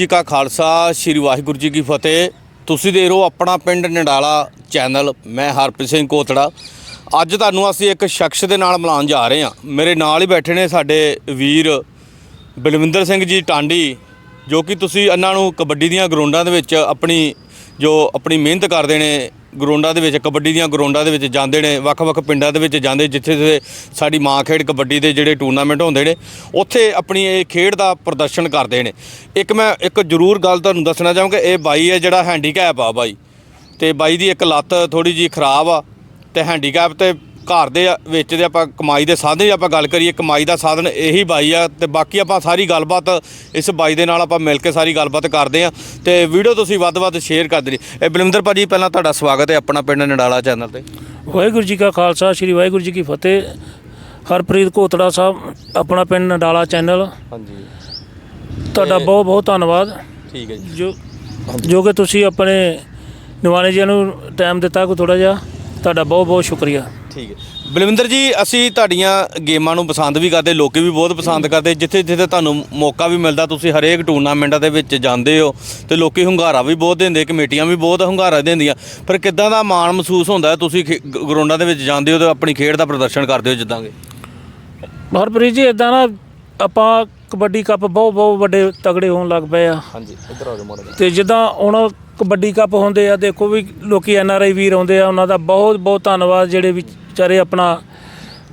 ਜੀ ਕਾ ਖਾਲਸਾ, ਸ੍ਰੀ ਵਾਹਿਗੁਰੂ ਜੀ ਕੀ ਫਤਿਹ। ਤੁਸੀਂ ਦੇਖ ਰਹੇ ਹੋ ਆਪਣਾ ਪਿੰਡ ਨਡਾਲਾ ਚੈਨਲ, ਮੈਂ ਹਰਪ੍ਰੀਤ ਸਿੰਘ ਕੋਤੜਾ। ਅੱਜ ਤੁਹਾਨੂੰ ਅਸੀਂ ਇੱਕ ਸ਼ਖਸ ਦੇ ਨਾਲ ਮਿਲਾਉਣ ਜਾ ਰਹੇ ਹਾਂ। ਮੇਰੇ ਨਾਲ ਹੀ ਬੈਠੇ ਨੇ ਸਾਡੇ ਵੀਰ ਬਲਵਿੰਦਰ ਸਿੰਘ ਜੀ ਟਾਂਡੀ, ਜੋ ਕਿ ਤੁਸੀਂ ਇਹਨਾਂ ਨੂੰ ਕਬੱਡੀ ਦੀਆਂ ਗਰਾਊਂਡਾਂ ਦੇ ਵਿੱਚ ਆਪਣੀ, ਜੋ ਆਪਣੀ ਮਿਹਨਤ ਕਰਦੇ ਨੇ ਗਰਾਊਂਡਾਂ ਦੇ ਵਿੱਚ, ਕਬੱਡੀ ਦੀਆਂ ਗਰਾਊਂਡਾਂ ਦੇ ਵਿੱਚ ਜਾਂਦੇ ਨੇ, ਵੱਖ-ਵੱਖ ਪਿੰਡਾਂ ਦੇ ਵਿੱਚ ਜਾਂਦੇ, ਜਿੱਥੇ ਜਿੱਥੇ ਸਾਡੀ ਮਾਂ ਖੇਡ ਕਬੱਡੀ ਦੇ ਜਿਹੜੇ ਟੂਰਨਾਮੈਂਟ ਹੁੰਦੇ ਨੇ, ਉੱਥੇ ਆਪਣੀ ਇਹ ਖੇਡ ਦਾ ਪ੍ਰਦਰਸ਼ਨ ਕਰਦੇ ਨੇ। ਇੱਕ ਮੈਂ, ਇੱਕ ਜ਼ਰੂਰ ਗੱਲ ਤੁਹਾਨੂੰ ਦੱਸਣਾ ਚਾਹਾਂਗਾ, ਇਹ ਬਾਈ ਹੈ ਜਿਹੜਾ ਹੈਂਡੀਕੈਪ ਆ ਬਾਈ। ਤੇ ਬਾਈ ਦੀ ਇੱਕ ਲੱਤ ਥੋੜੀ ਜੀ ਖਰਾਬ ਆ, ਤੇ ਹੈਂਡੀਕੈਪ ਤੇ ਘਰ ਦੇ ਵਿੱਚ ਦੇ ਆਪਾਂ ਕਮਾਈ ਦੇ ਸਾਧਨ ਦੀ ਆਪਾਂ ਗੱਲ ਕਰੀਏ ਕਮਾਈ ਦਾ ਸਾਧਨ ਇਹੀ ਬਾਈ ਆ ਤੇ ਬਾਕੀ ਆਪਾਂ ਸਾਰੀ ਗੱਲਬਾਤ ਇਸ ਬਾਈ ਦੇ ਨਾਲ ਆਪਾਂ ਮਿਲ ਕੇ ਸਾਰੀ ਗੱਲਬਾਤ ਕਰਦੇ ਆ ਤੇ ਵੀਡੀਓ ਤੁਸੀਂ ਵੱਧ-ਵੱਧ ਸ਼ੇਅਰ ਕਰਦੇ ਨੇ ਇਹ ਬਲਵਿੰਦਰ ਭਾਜੀ ਪਹਿਲਾਂ ਤੁਹਾਡਾ ਸਵਾਗਤ ਹੈ ਆਪਣਾ ਪਿੰਡ ਨਡਾਲਾ ਚੈਨਲ ਤੇ। ਵਾਹਿਗੁਰੂ ਜੀ ਕਾ ਖਾਲਸਾ ਸ੍ਰੀ ਵਾਹਿਗੁਰੂ ਜੀ ਕੀ ਫਤਿਹ। ਹਰਪ੍ਰੀਤ ਕੋਤੜਾ ਸਾਹਿਬ ਆਪਣਾ ਪਿੰਡ ਨਡਾਲਾ ਚੈਨਲ ਹਾਂਜੀ। ਤੁਹਾਡਾ ਬਹੁਤ ਬਹੁਤ ਧੰਨਵਾਦ। ਠੀਕ ਹੈ ਜੀ। ਜੋ ਜੋ ਕਿ ਤੁਸੀਂ ਆਪਣੇ ਨਿਵਾਣੇ ਜੀ ਨੂੰ ਟਾਈਮ ਦਿੱਤਾ ਕੋ ਥੋੜਾ ਜਿਹਾ। ਤੁਹਾਡਾ ਬਹੁਤ ਬਹੁਤ ਸ਼ੁਕਰੀਆ। ਠੀਕ ਹੈ। ਬਲਵਿੰਦਰ ਜੀ ਅਸੀਂ ਤੁਹਾਡੀਆਂ ਗੇਮਾਂ ਨੂੰ ਪਸੰਦ ਵੀ ਕਰਦੇ ਲੋਕੀ ਵੀ ਬਹੁਤ ਪਸੰਦ ਕਰਦੇ। ਜਿੱਥੇ ਜਿੱਥੇ ਤੁਹਾਨੂੰ ਮੌਕਾ ਵੀ ਮਿਲਦਾ ਤੁਸੀਂ ਹਰੇਕ ਟੂਰਨਾਮੈਂਟਾਂ ਦੇ ਵਿੱਚ ਜਾਂਦੇ ਹੋ ਤੇ ਲੋਕੀ ਹੁੰਗਾਰਾ ਵੀ ਬਹੁਤ ਦਿੰਦੇ ਕਮੇਟੀਆਂ ਵੀ ਬਹੁਤ ਹੁੰਗਾਰਾ ਦਿੰਦੀਆਂ। ਪਰ ਕਿੱਦਾਂ ਦਾ ਮਾਣ ਮਹਿਸੂਸ ਹੁੰਦਾ ਤੁਸੀਂ ਗਰਾਊਂਡਾਂ ਦੇ ਵਿੱਚ ਜਾਂਦੇ ਹੋ ਤੇ ਆਪਣੀ ਖੇਡ ਦਾ ਪ੍ਰਦਰਸ਼ਨ ਕਰਦੇ ਹੋ ਜਿੱਦਾਂ ਕਿ? ਹਰਪ੍ਰੀਤ ਜੀ ਇਦਾਂ ਨਾ ਆਪਾਂ ਕਬੱਡੀ ਕੱਪ ਬਹੁਤ ਬਹੁਤ ਵੱਡੇ ਤਗੜੇ ਹੋਣ ਲੱਗ ਪਏ ਆ। ਹਾਂਜੀ ਇੱਧਰ ਆ ਜਾਓ ਮਾੜਾ ਤੇ ਜਿੱਦਾਂ ਹੁਣ ਕਬੱਡੀ ਕੱਪ ਹੁੰਦੇ ਆ ਦੇਖੋ ਵੀ ਲੋਕੀ ਐਨ ਆਰ ਆਈ ਵੀਰ ਆਉਂਦੇ ਆ ਉਹਨਾਂ ਦਾ ਬਹੁਤ ਬਹੁਤ ਧੰਨਵਾਦ ਜਿਹੜੇ ਵੀ ਵਿਚਾਰੇ ਆਪਣਾ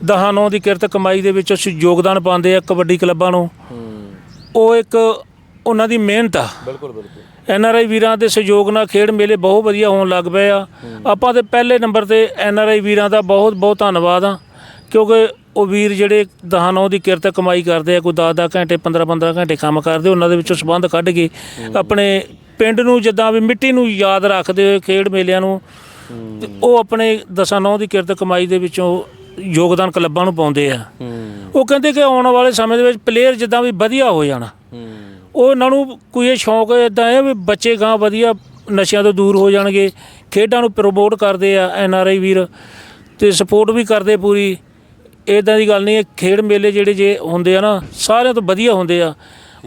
ਦਹਾਂ ਨੌ ਦੀ ਕਿਰਤ ਕਮਾਈ ਦੇ ਵਿੱਚ ਸ- ਯੋਗਦਾਨ ਪਾਉਂਦੇ ਆ ਕਬੱਡੀ ਕਲੱਬਾਂ ਨੂੰ। ਹੂੰ। ਉਹ ਇੱਕ ਉਹਨਾਂ ਦੀ ਮਿਹਨਤ ਆ। ਬਿਲਕੁਲ ਬਿਲਕੁਲ। ਐਨ ਆਰ ਆਈ ਵੀਰਾਂ ਦੇ ਸਹਿਯੋਗ ਨਾਲ ਖੇਡ ਮੇਲੇ ਬਹੁਤ ਵਧੀਆ ਹੋਣ ਲੱਗ ਪਏ ਆ। ਆਪਾਂ ਤੇ ਪਹਿਲੇ ਨੰਬਰ ਤੇ ਐਨ ਆਰ ਆਈ ਵੀਰਾਂ ਦਾ ਬਹੁਤ ਬਹੁਤ ਧੰਨਵਾਦ ਆ ਕਿਉਂਕਿ ਉਹ ਵੀਰ ਜਿਹੜੇ ਦਹਾਂ ਨੌ ਦੀ ਕਿਰਤ ਕਮਾਈ ਕਰਦੇ ਆ ਕੋਈ 10-10 ਘੰਟੇ 15-15 ਘੰਟੇ ਕੰਮ ਕਰਦੇ ਉਹਨਾਂ ਦੇ ਵਿੱਚੋਂ ਸਬੰਧ ਕੱਢ ਕੇ ਆਪਣੇ ਪਿੰਡ ਨੂੰ ਜਿੱਦਾਂ ਵੀ ਮਿੱਟੀ ਨੂੰ ਯਾਦ ਰੱਖਦੇ ਹੋਏ ਖੇਡ ਮੇਲਿਆਂ ਨੂੰ ਤੇ ਉਹ ਆਪਣੇ ਦਸਾਂ ਨੌ ਦੀ ਕਿਰਤ ਕਮਾਈ ਦੇ ਵਿੱਚੋਂ ਯੋਗਦਾਨ ਕਲੱਬਾਂ ਨੂੰ ਪਾਉਂਦੇ ਆ। ਉਹ ਕਹਿੰਦੇ ਕਿ ਆਉਣ ਵਾਲੇ ਸਮੇਂ ਦੇ ਵਿੱਚ ਪਲੇਅਰ ਜਿੱਦਾਂ ਵੀ ਵਧੀਆ ਹੋ ਜਾਣਾ। ਉਹ ਇਹਨਾਂ ਨੂੰ ਕੋਈ ਇਹ ਸ਼ੌਂਕ ਇਦਾਂ ਹੈ ਵੀ ਬੱਚੇ ਗਾਂ ਵਧੀਆ ਨਸ਼ਿਆਂ ਤੋਂ ਦੂਰ ਹੋ ਜਾਣਗੇ ਖੇਡਾਂ ਨੂੰ ਪ੍ਰਮੋਟ ਕਰਦੇ ਆ ਐਨ ਆਰ ਆਈ ਵੀਰ ਤੇ ਸਪੋਰਟ ਵੀ ਕਰਦੇ ਪੂਰੀ। ਇਦਾਂ ਦੀ ਗੱਲ ਨਹੀਂ ਹੈ ਖੇਡ ਮੇਲੇ ਜਿਹੜੇ ਜੇ ਹੁੰਦੇ ਆ ਨਾ ਸਾਰਿਆਂ ਤੋਂ ਵਧੀਆ ਹੁੰਦੇ ਆ।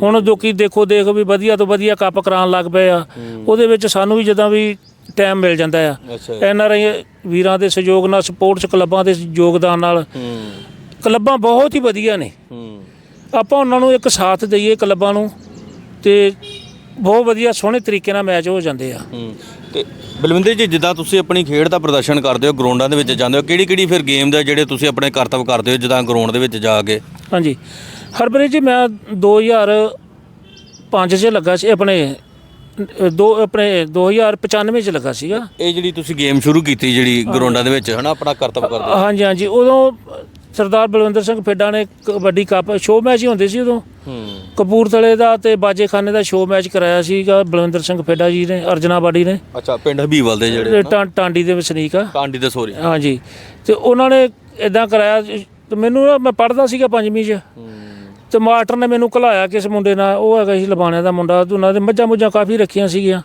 ਹੁਣ ਲੋਕੀ ਦੇਖੋ ਦੇਖ ਵੀ ਵਧੀਆ ਤੋਂ ਵਧੀਆ ਕੱਪ ਕਰਾਉਣ ਲੱਗ ਪਏ ਆ। ਉਹਦੇ ਵਿੱਚ ਸਾਨੂੰ ਵੀ ਜਦੋਂ ਵੀ ਟਾਈਮ ਮਿਲ ਜਾਂਦਾ ਆ। ਐਨ ਆਰ ਆਈ ਵੀਰਾਂ ਦੇ ਸਹਿਯੋਗ ਨਾਲ ਸਪੋਰਟਸ ਕਲੱਬਾਂ ਦੇ ਯੋਗਦਾਨ ਨਾਲ। ਕਲੱਬਾਂ ਬਹੁਤ ਹੀ ਵਧੀਆ ਨੇ। ਆਪਾਂ ਉਹਨਾਂ ਨੂੰ ਇੱਕ ਸਾਥ ਦਈਏ ਕਲੱਬਾਂ ਨੂੰ ਤੇ ਬਹੁਤ ਵਧੀਆ ਸੋਹਣੇ ਤਰੀਕੇ ਨਾਲ ਮੈਚ ਹੋ ਜਾਂਦੇ ਆ। ਤੇ ਬਲਵਿੰਦਰ ਜੀ ਜਿੱਦਾਂ ਤੁਸੀਂ ਆਪਣੀ ਖੇਡ ਦਾ ਪ੍ਰਦਰਸ਼ਨ ਕਰਦੇ ਹੋ ਗਰਾਊਂਡਾਂ ਦੇ ਵਿੱਚ ਜਾਂਦੇ ਹੋ ਕਿਹੜੀ ਕਿਹੜੀ ਫਿਰ ਗੇਮ ਦੇ ਜਿਹੜੇ ਤੁਸੀਂ ਆਪਣੇ ਕਰਤੱਵ ਕਰਦੇ ਹੋ ਜਿੱਦਾਂ ਗਰਾਊਂਡ ਦੇ ਵਿੱਚ ਜਾ ਕੇ? ਹਾਂਜੀ। ਹਰਪ੍ਰੀਤ ਜੀ ਮੈਂ 2005 'ਚ ਲੱਗਾ ਸੀ ਆਪਣੇ ਦੋ ਆਪਣੇ 2095 'ਚ ਲੱਗਾ ਸੀਗਾ। ਇਹ ਜਿਹੜੀ ਤੁਸੀਂ ਗੇਮ ਸ਼ੁਰੂ ਕੀਤੀ ਜਿਹੜੀ ਗਰਾਊਂਡਾਂ ਦੇ ਵਿੱਚ ਹਨਾ ਆਪਣਾ ਕਰਤੱਵ ਕਰਦੇ ਹਾਂਜੀ ਹਾਂਜੀ। ਉਦੋਂ ਸਰਦਾਰ ਬਲਵਿੰਦਰ ਸਿੰਘ ਫੇਡਾ ਨੇ ਕਬੱਡੀ ਕੱਪ ਸ਼ੋਅ ਮੈਚ ਹੀ ਹੁੰਦੇ ਸੀ ਉਦੋਂ। ਹੂੰ। ਕਪੂਰਥਲੇ ਦਾ ਤੇ ਬਾਜੇਖਾਨੇ ਦਾ ਸ਼ੋਅ ਮੈਚ ਕਰਾਇਆ ਸੀਗਾ ਬਲਵਿੰਦਰ ਸਿੰਘ ਫੇਡਾ ਜੀ ਨੇ ਅਰਜਨਾਬਾੜੀ ਨੇ। ਅੱਛਾ ਪਿੰਡ ਹਬੀਬਲ ਦੇ ਜਿਹੜੇ ਟਾਂਡੀ ਦੇ ਵਸਨੀਕ ਆ। ਕਾਂਡੀ ਦੇ ਸੋਰੀ ਹਾਂਜੀ। ਤੇ ਉਹਨਾਂ ਨੇ ਇਦਾਂ ਕਰਾਇਆ ਤੇ ਮੈਨੂੰ ਨਾ ਮੈਂ ਪੜਦਾ ਸੀਗਾ ਪੰਜਵੀਂ 'ਚ। ਤੇ ਮਾਸਟਰ ਨੇ ਮੈਨੂੰ ਘਲਾਇਆ ਕਿਸ ਮੁੰਡੇ ਨਾਲ ਉਹ ਹੈਗਾ ਸੀ ਲਬਾਣਿਆਂ ਦਾ ਮੁੰਡਾ ਉਹਨਾਂ ਦੇ ਮੱਝਾਂ ਮੁੱਝਾਂ ਕਾਫੀ ਰੱਖੀਆਂ ਸੀਗੀਆਂ।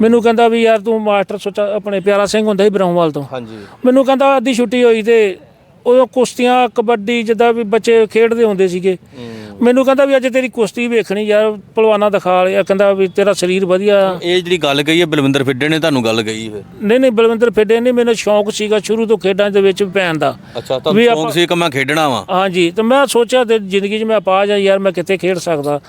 ਮੈਨੂੰ ਕਹਿੰਦਾ ਵੀ ਯਾਰ ਤੂੰ ਮਾਸਟਰ ਸੋਚਾ ਆਪਣੇ ਪਿਆਰਾ ਸਿੰਘ ਹੁੰਦਾ ਸੀ ਬਰਾਉਂਵਾਲ ਤੋਂ। ਹਾਂਜੀ। ਮੈਨੂੰ ਕਹਿੰਦਾ ਅੱਧੀ ਛੁੱਟੀ ਹੋਈ ਤੇ ਉਦੋਂ ਕੁਸ਼ਤੀਆਂ ਕਬੱਡੀ ਜਿੱਦਾਂ ਵੀ ਬੱਚੇ ਖੇਡਦੇ ਹੁੰਦੇ ਸੀਗੇ। ਮੈਨੂੰ ਕਹਿੰਦਾ ਵੀ ਅੱਜ ਤੇਰੀ ਕੁਸ਼ਤੀ ਵੇਖਣੀ ਯਾਰ ਪਹਿਲਵਾਨਾਂ ਦਿਖਾ ਲਿਆ ਕਹਿੰਦਾ ਵੀ ਤੇਰਾ ਸਰੀਰ ਵਧੀਆ। ਇਹ ਜਿਹੜੀ ਗੱਲ ਕਹੀ ਹੈ ਬਲਵਿੰਦਰ ਫਿੱਡੇ ਨੇ ਤੁਹਾਨੂੰ ਗੱਲ ਕਹੀ ਫਿਰ? ਨਹੀਂ ਨਹੀਂ ਬਲਵਿੰਦਰ ਫੇਡੇ ਨੇ ਮੈਨੂੰ ਸ਼ੌਂਕ ਸੀਗਾ ਸ਼ੁਰੂ ਤੋਂ ਖੇਡਾਂ ਦੇ ਵਿੱਚ ਪੈਣ ਦਾ। ਅੱਛਾ ਆਪਾਂ- ਸ਼ੌਂਕ ਸੀ ਕਿ ਮੈਂ ਖੇਡਣਾ ਵਾ? ਹਾਂਜੀ ਤੇ ਮੈਂ ਸੋਚਿਆ ਤੇ ਜ਼ਿੰਦਗੀ 'ਚ ਮੈਂ ਪਾ ਜਾ ਯਾਰ ਮੈਂ ਕਿੱਥੇ ਖੇਡ ਸਕਦਾ।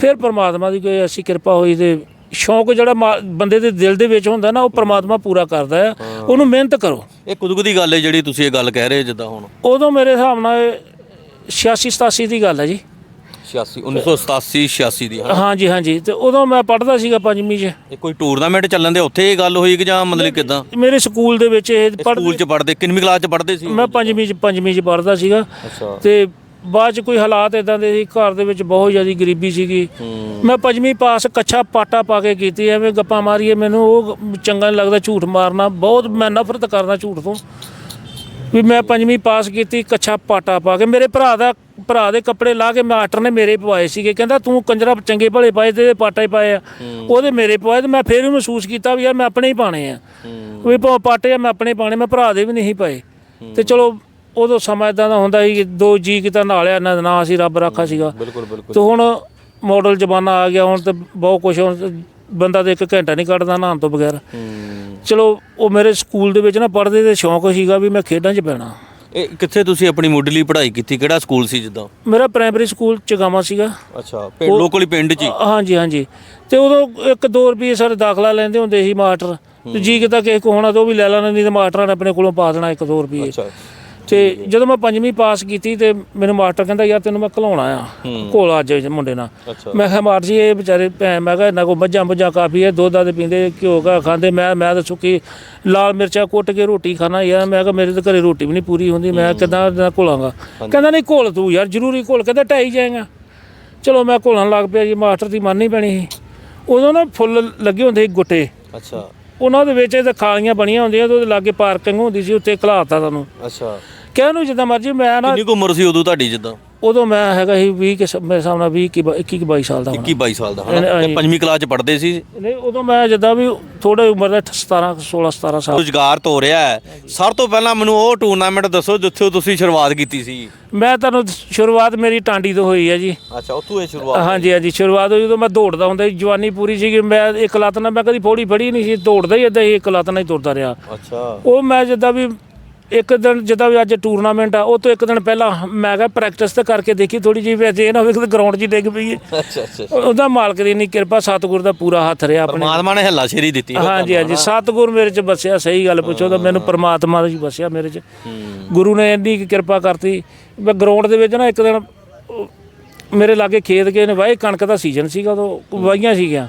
ਫਿਰ ਪ੍ਰਮਾਤਮਾ ਦੀ ਕੋਈ ਐਸੀ ਕਿਰਪਾ ਹੋਈ ਤੇ ਸ਼ੌਂਕ ਜਿਹੜਾ ਬੰਦੇ ਦੇ ਦਿਲ ਦੇ ਵਿੱਚ ਹੁੰਦਾ ਨਾ ਉਹ ਪ੍ਰਮਾਤਮਾ ਪੂਰਾ ਕਰਦਾ ਹੈ। ਉਹਨੂੰ ਮਿਹਨਤ ਕਰੋ। ਇਹ ਕੁਦਕ ਦੀ ਗੱਲ ਹੈ ਜਿਹੜੀ ਤੁਸੀਂ ਇਹ ਗੱਲ ਕਹਿ ਰਹੇ ਹੋ ਜਿੱਦਾਂ ਹੁਣ। ਉਦੋਂ ਮੇਰੇ ਹਿਸਾਬ ਨਾਲ 86 87 ਦੀ ਗੱਲ ਹੈ ਜੀ। 86 1987 86 ਦੀ ਹਨਾ? ਹਾਂਜੀ ਹਾਂਜੀ। ਤੇ ਉਦੋਂ ਮੈਂ ਪੜ੍ਹਦਾ ਸੀਗਾ ਪੰਜਵੀਂ 'ਚ। ਇਹ ਕੋਈ ਟੂਰਨਾਮੈਂਟ ਚੱਲਣ ਦੇ ਉੱਥੇ ਇਹ ਗੱਲ ਹੋਈ ਕਿ ਜਾਂ ਮਤਲਬ ਕਿਦਾਂ? ਮੇਰੇ ਸਕੂਲ ਦੇ ਵਿੱਚ ਇਹ ਪੜ੍ਹ ਸਕੂਲ ਚ ਪੜ੍ਹਦੇ ਕਿੰਨਵੀਂ ਕਲਾਸ ਚ ਪੜ੍ਹਦੇ ਸੀ? ਮੈਂ ਪੰਜਵੀਂ 'ਚ ਪੰਜਵੀਂ 'ਚ ਪੜ੍ਹਦਾ ਸੀਗਾ। ਅੱਛਾ। ਤੇ ਬਾਅਦ 'ਚ ਕੋਈ ਹਾਲਾਤ ਇਦਾਂ ਦੇ ਸੀ ਘਰ ਦੇ ਵਿੱਚ ਬਹੁਤ ਜ਼ਿਆਦਾ ਗਰੀਬੀ ਸੀਗੀ। ਮੈਂ ਪੰਜਵੀਂ ਪਾਸ ਕੱਛਾ ਪਾਟਾ ਪਾ ਕੇ ਕੀਤੀ ਐਵੇਂ ਗੱਪਾਂ ਮਾਰੀਏ ਮੈਨੂੰ ਉਹ ਚੰਗਾ ਨਹੀਂ ਲੱਗਦਾ ਝੂਠ ਮਾਰਨਾ ਬਹੁਤ ਮੈਂ ਨਫ਼ਰਤ ਕਰਦਾ ਝੂਠ ਤੋਂ। ਵੀ ਮੈਂ ਪੰਜਵੀਂ ਪਾਸ ਕੀਤੀ ਕੱਛਾ ਪਾਟਾ ਪਾ ਕੇ ਮੇਰੇ ਭਰਾ ਦਾ ਭਰਾ ਦੇ ਕੱਪੜੇ ਲਾ ਕੇ ਮਾਸਟਰ ਨੇ ਮੇਰੇ ਪਵਾਏ ਸੀਗੇ ਕਹਿੰਦਾ ਤੂੰ ਕੰਜਰਾ ਚੰਗੇ ਭਲੇ ਪਾਏ ਤੇ ਪਾਟਾ ਹੀ ਪਾਏ ਆ। ਉਹਦੇ ਮੇਰੇ ਪਵਾਏ ਤੇ ਮੈਂ ਫੇਰ ਵੀ ਮਹਿਸੂਸ ਕੀਤਾ ਵੀ ਯਾਰ ਮੈਂ ਆਪਣੇ ਹੀ ਪਾਣੇ ਆ। ਵੀ ਪਾਟੇ ਆ ਮੈਂ ਆਪਣੇ ਪਾਣੇ ਮੈਂ ਭਰਾ ਦੇ ਵੀ ਨਹੀਂ ਪਾਏ। ਤੇ ਚਲੋ ਉਦੋਂ ਸਮਾਂ ਇਦਾਂ ਦਾ ਹੁੰਦਾ ਸੀ ਕਿ ਦੋ ਜੀ ਕਿਤਾ ਨਾਲਿਆ ਨਾ ਨਾ ਅਸੀਂ ਰੱਬ ਰਾਖਾ ਸੀਗਾ। ਬਿਲਕੁਲ ਬਿਲਕੁਲ। ਤੇ ਹੁਣ ਮਾਡਲ ਜ਼ਮਾਨਾ ਆ ਗਿਆ ਹੁਣ ਤੇ ਬਹੁਤ ਕੁਝ ਹੁਣ ਤੇ ਬੰਦਾ ਤੇ ਇੱਕ ਘੰਟਾ ਨਹੀਂ ਕੱਢਦਾ ਨਹਾਉਣ ਤੋਂ ਬਗੈਰ। ਚਲੋ ਉਹ ਮੇਰੇ ਸਕੂਲ ਦੇ ਵਿੱਚ ਨਾ ਪੜ੍ਹਦੇ ਤੇ ਸ਼ੌਂਕ ਸੀਗਾ ਵੀ ਮੈਂ ਖੇਡਾਂ 'ਚ ਪੈਣਾ। ਇਹ ਕਿੱਥੇ ਤੁਸੀਂ ਆਪਣੀ ਮੁੱਢਲੀ ਪੜ੍ਹਾਈ ਕੀਤੀ? ਕਿਹੜਾ ਸਕੂਲ ਸੀ ਜਿੱਦਾਂ? ਮੇਰਾ ਪ੍ਰਾਇਮਰੀ ਸਕੂਲ ਚਗਾਵਾ ਸੀਗਾ। ਅੱਛਾ ਪਿੰਡ ਲੋਕਲੀ ਪਿੰਡ 'ਚ ਹੀ? ਹਾਂਜੀ ਹਾਂਜੀ। ਤੇ ਉਦੋਂ 1-2 ਰੁਪਏ ਸਾਰੇ ਦਾਖਲਾ ਲੈਂਦੇ ਹੁੰਦੇ ਸੀ ਮਾਸਟਰ। ਤੇ ਜੀ ਕਿਤਾ ਕਿਸੇ ਕੋ ਹੋਣਾ ਤਾਂ ਉਹ ਵੀ ਲੈ ਲੈਣਾ ਨਹੀਂ ਤੇ ਮਾਸਟਰਾਂ ਨੇ ਆਪਣੇ ਕੋਲੋਂ ਪਾ ਦੇਣਾ 1-2 ਰੁਪਏ। ਅੱਛਾ। ਤੇ ਜਦੋਂ ਮੈਂ ਪੰਜਵੀਂ ਪਾਸ ਕੀਤੀ ਤੇ ਮੈਨੂੰ ਮਾਸਟਰ ਕਹਿੰਦਾ ਯਾਰ ਤੈਨੂੰ ਮੈਂ ਘਲਾਉਣਾ ਆ ਕੋਲ ਅੱਜ ਮੁੰਡੇ ਨਾਲ। ਮੈਂ ਕਿਹਾ ਮਾਸਟਰ ਜੀ ਇਹ ਵਿਚਾਰੇ ਭੈਣ ਮੈਂ ਕਿਹਾ ਇਹਨਾਂ ਕੋ ਮੱਝਾਂ ਮੁੱਝਾਂ ਕਾਫੀ ਹੈ ਦੁੱਧ ਦੇ ਪੀਂਦੇ ਘਿਓ ਘਾ ਖਾਂਦੇ ਮੈਂ ਮੈਂ ਤਾਂ ਸੁੱਕੀ ਲਾਲ ਮਿਰਚਾਂ ਕੁੱਟ ਕੇ ਰੋਟੀ ਖਾਣਾ ਯਾਰ। ਮੈਂ ਕਿਹਾ ਮੇਰੇ ਤਾਂ ਘਰੇ ਰੋਟੀ ਵੀ ਨਹੀਂ ਪੂਰੀ ਹੁੰਦੀ ਮੈਂ ਕਿਦਾਂ ਘੋਲਾਂਗਾ? ਕਹਿੰਦਾ ਨਹੀਂ ਘੋਲ ਤੂੰ ਯਾਰ ਜ਼ਰੂਰੀ ਘੋਲ। ਕਹਿੰਦਾ ਢਾਈ ਜਾਏਗਾ ਚਲੋ ਮੈਂ ਘੋਲਣ ਲੱਗ ਪਿਆ ਜੀ ਮਾਸਟਰ ਦੀ ਮੰਨਣੀ ਪੈਣੀ ਸੀ। ਉਦੋਂ ਨਾ ਫੁੱਲ ਲੱਗੇ ਹੁੰਦੇ ਸੀ ਗੁੱਟੇ। ਅੱਛਾ। ਉਹਨਾਂ ਦੇ ਵਿੱਚ ਇਹ ਖਾਲੀਆਂ ਬਣੀਆਂ ਹੁੰਦੀਆਂ ਤੇ ਉਹਦੇ ਲਾਗੇ ਪਾਰਕਿੰਗ ਹੁੰਦੀ ਸੀ ਉੱਤੇ ਘਲਾਤਾ ਤੁਹਾਨੂੰ ਅੱਛਾ। ਕਹਿ ਨੂੰ ਜਿੱਦਾਂ ਮਰਜ਼ੀ ਮੈਂ ਨਾ ਕਿੰਨੀ ਕੁ ਉਮਰ ਸੀ ਉਦੋਂ ਤੁਹਾਡੀ ਜਿੱਦਾਂ? ਉਦੋਂ ਮੈਂ ਹੈਗਾ ਸੀ 20 ਕੇ ਸ- ਮੇਰੇ ਹਿਸਾਬ ਨਾਲ 20 ਕੀ 21 22 ਸਾਲ ਦਾ ਹੋਣਾ। 21 22 ਸਾਲ ਦਾ ਹਨਾ। ਤੇ ਪੰਜਵੀਂ ਕਲਾਸ 'ਚ ਪੜ੍ਹਦੇ ਸੀ? ਨਹੀਂ ਉਦੋਂ ਮੈਂ ਜਿੱਦਾਂ ਵੀ ਥੋੜਾ ਉਮਰ ਦਾ 17 16 17 ਸਾਲ। ਰੁਜ਼ਗਾਰ ਤੋਂ ਰਿਹਾ ਹੈ। ਸਭ ਤੋਂ ਪਹਿਲਾਂ ਮੈਨੂੰ ਉਹ ਟੂਰਨਾਮੈਂਟ ਦੱਸੋ ਜਿੱਥੇ ਤੁਸੀਂ ਸ਼ੁਰੂਆਤ ਕੀਤੀ ਸੀ। ਮੈਂ ਤੁਹਾਨੂੰ ਸ਼ੁਰੂਆਤ ਮੇਰੀ ਟਾਂਡੀ ਤੋਂ ਹੋਈ ਹੈ ਜੀ। ਅੱਛਾ ਉੱਥੋਂ ਇਹ ਸ਼ੁਰੂਆਤ ਹਾਂਜੀ ਹਾਂਜੀ ਸ਼ੁਰੂਆਤ ਹੋਈ ਜਦੋਂ ਮੈਂ ਦੌੜਦਾ ਹੁੰਦਾ ਸੀ ਜਵਾਨੀ ਪੂਰੀ ਸੀ ਮੈਂ ਇੱਕ ਲੱਤ ਨਾਲ ਮੈਂ ਕਦੀ ਫੋੜੀ ਫੜੀ ਨਹੀਂ ਸੀ ਦੌੜਦਾ ਹੀ ਇਦਾਂ ਹੀ ਇੱਕ ਲੱਤ ਨਾਲ ਹੀ ਤੁਰਦਾ ਰਿਹਾ। ਅੱਛਾ। ਉਹ ਮੈਂ ਜਿੱਦਾਂ ਵੀ ਇੱਕ ਦਿਨ ਜਿੱਦਾਂ ਵੀ ਅੱਜ ਟੂਰਨਾਮੈਂਟ ਆ ਉਹ ਤੋਂ ਇੱਕ ਦਿਨ ਪਹਿਲਾਂ ਮੈਂ ਕਿਹਾ ਪ੍ਰੈਕਟਿਸ ਤਾਂ ਕਰਕੇ ਦੇਖੀ ਥੋੜੀ ਜਿਹੀ ਵੀ ਜੇ ਨਾ ਹੋਵੇ ਕਿ ਗਰਾਊਂਡ 'ਚ ਹੀ ਡਿੱਗ ਪਈਏ ਅੱਛਾ ਅੱਛਾ ਉਹਦਾ ਮਾਲਕ ਦੀ ਇੰਨੀ ਕਿਰਪਾ ਸਤਿਗੁਰ ਦਾ ਪੂਰਾ ਹੱਥ ਰਿਹਾ ਆਪਣੇ। ਪਰਮਾਤਮਾ ਨੇ ਹੱਲਾ ਸ਼ੇਰੀ ਦਿੱਤੀ ਹਾਂਜੀ ਹਾਂਜੀ। ਸਤਿਗੁਰ ਮੇਰੇ 'ਚ ਬਸਿਆ ਸਹੀ ਗੱਲ ਪੁੱਛੋ ਤਾਂ ਮੈਨੂੰ ਪ੍ਰਮਾਤਮਾ ਦਾ ਹੀ ਬਸਿਆ ਮੇਰੇ 'ਚ। ਗੁਰੂ ਨੇ ਇੰਨੀ ਕੁ ਕਿਰਪਾ ਕਰਤੀ। ਮੈਂ ਗਰਾਊਂਡ ਦੇ ਵਿੱਚ ਨਾ ਇੱਕ ਦਿਨ ਮੇਰੇ ਲਾਗੇ ਖੇਤ ਗਏ ਨੇ ਵਾਹੇ ਕਣਕ ਦਾ ਸੀਜ਼ਨ ਸੀਗਾ ਉਦੋਂ ਵਾਹੀਆਂ ਸੀਗੀਆਂ।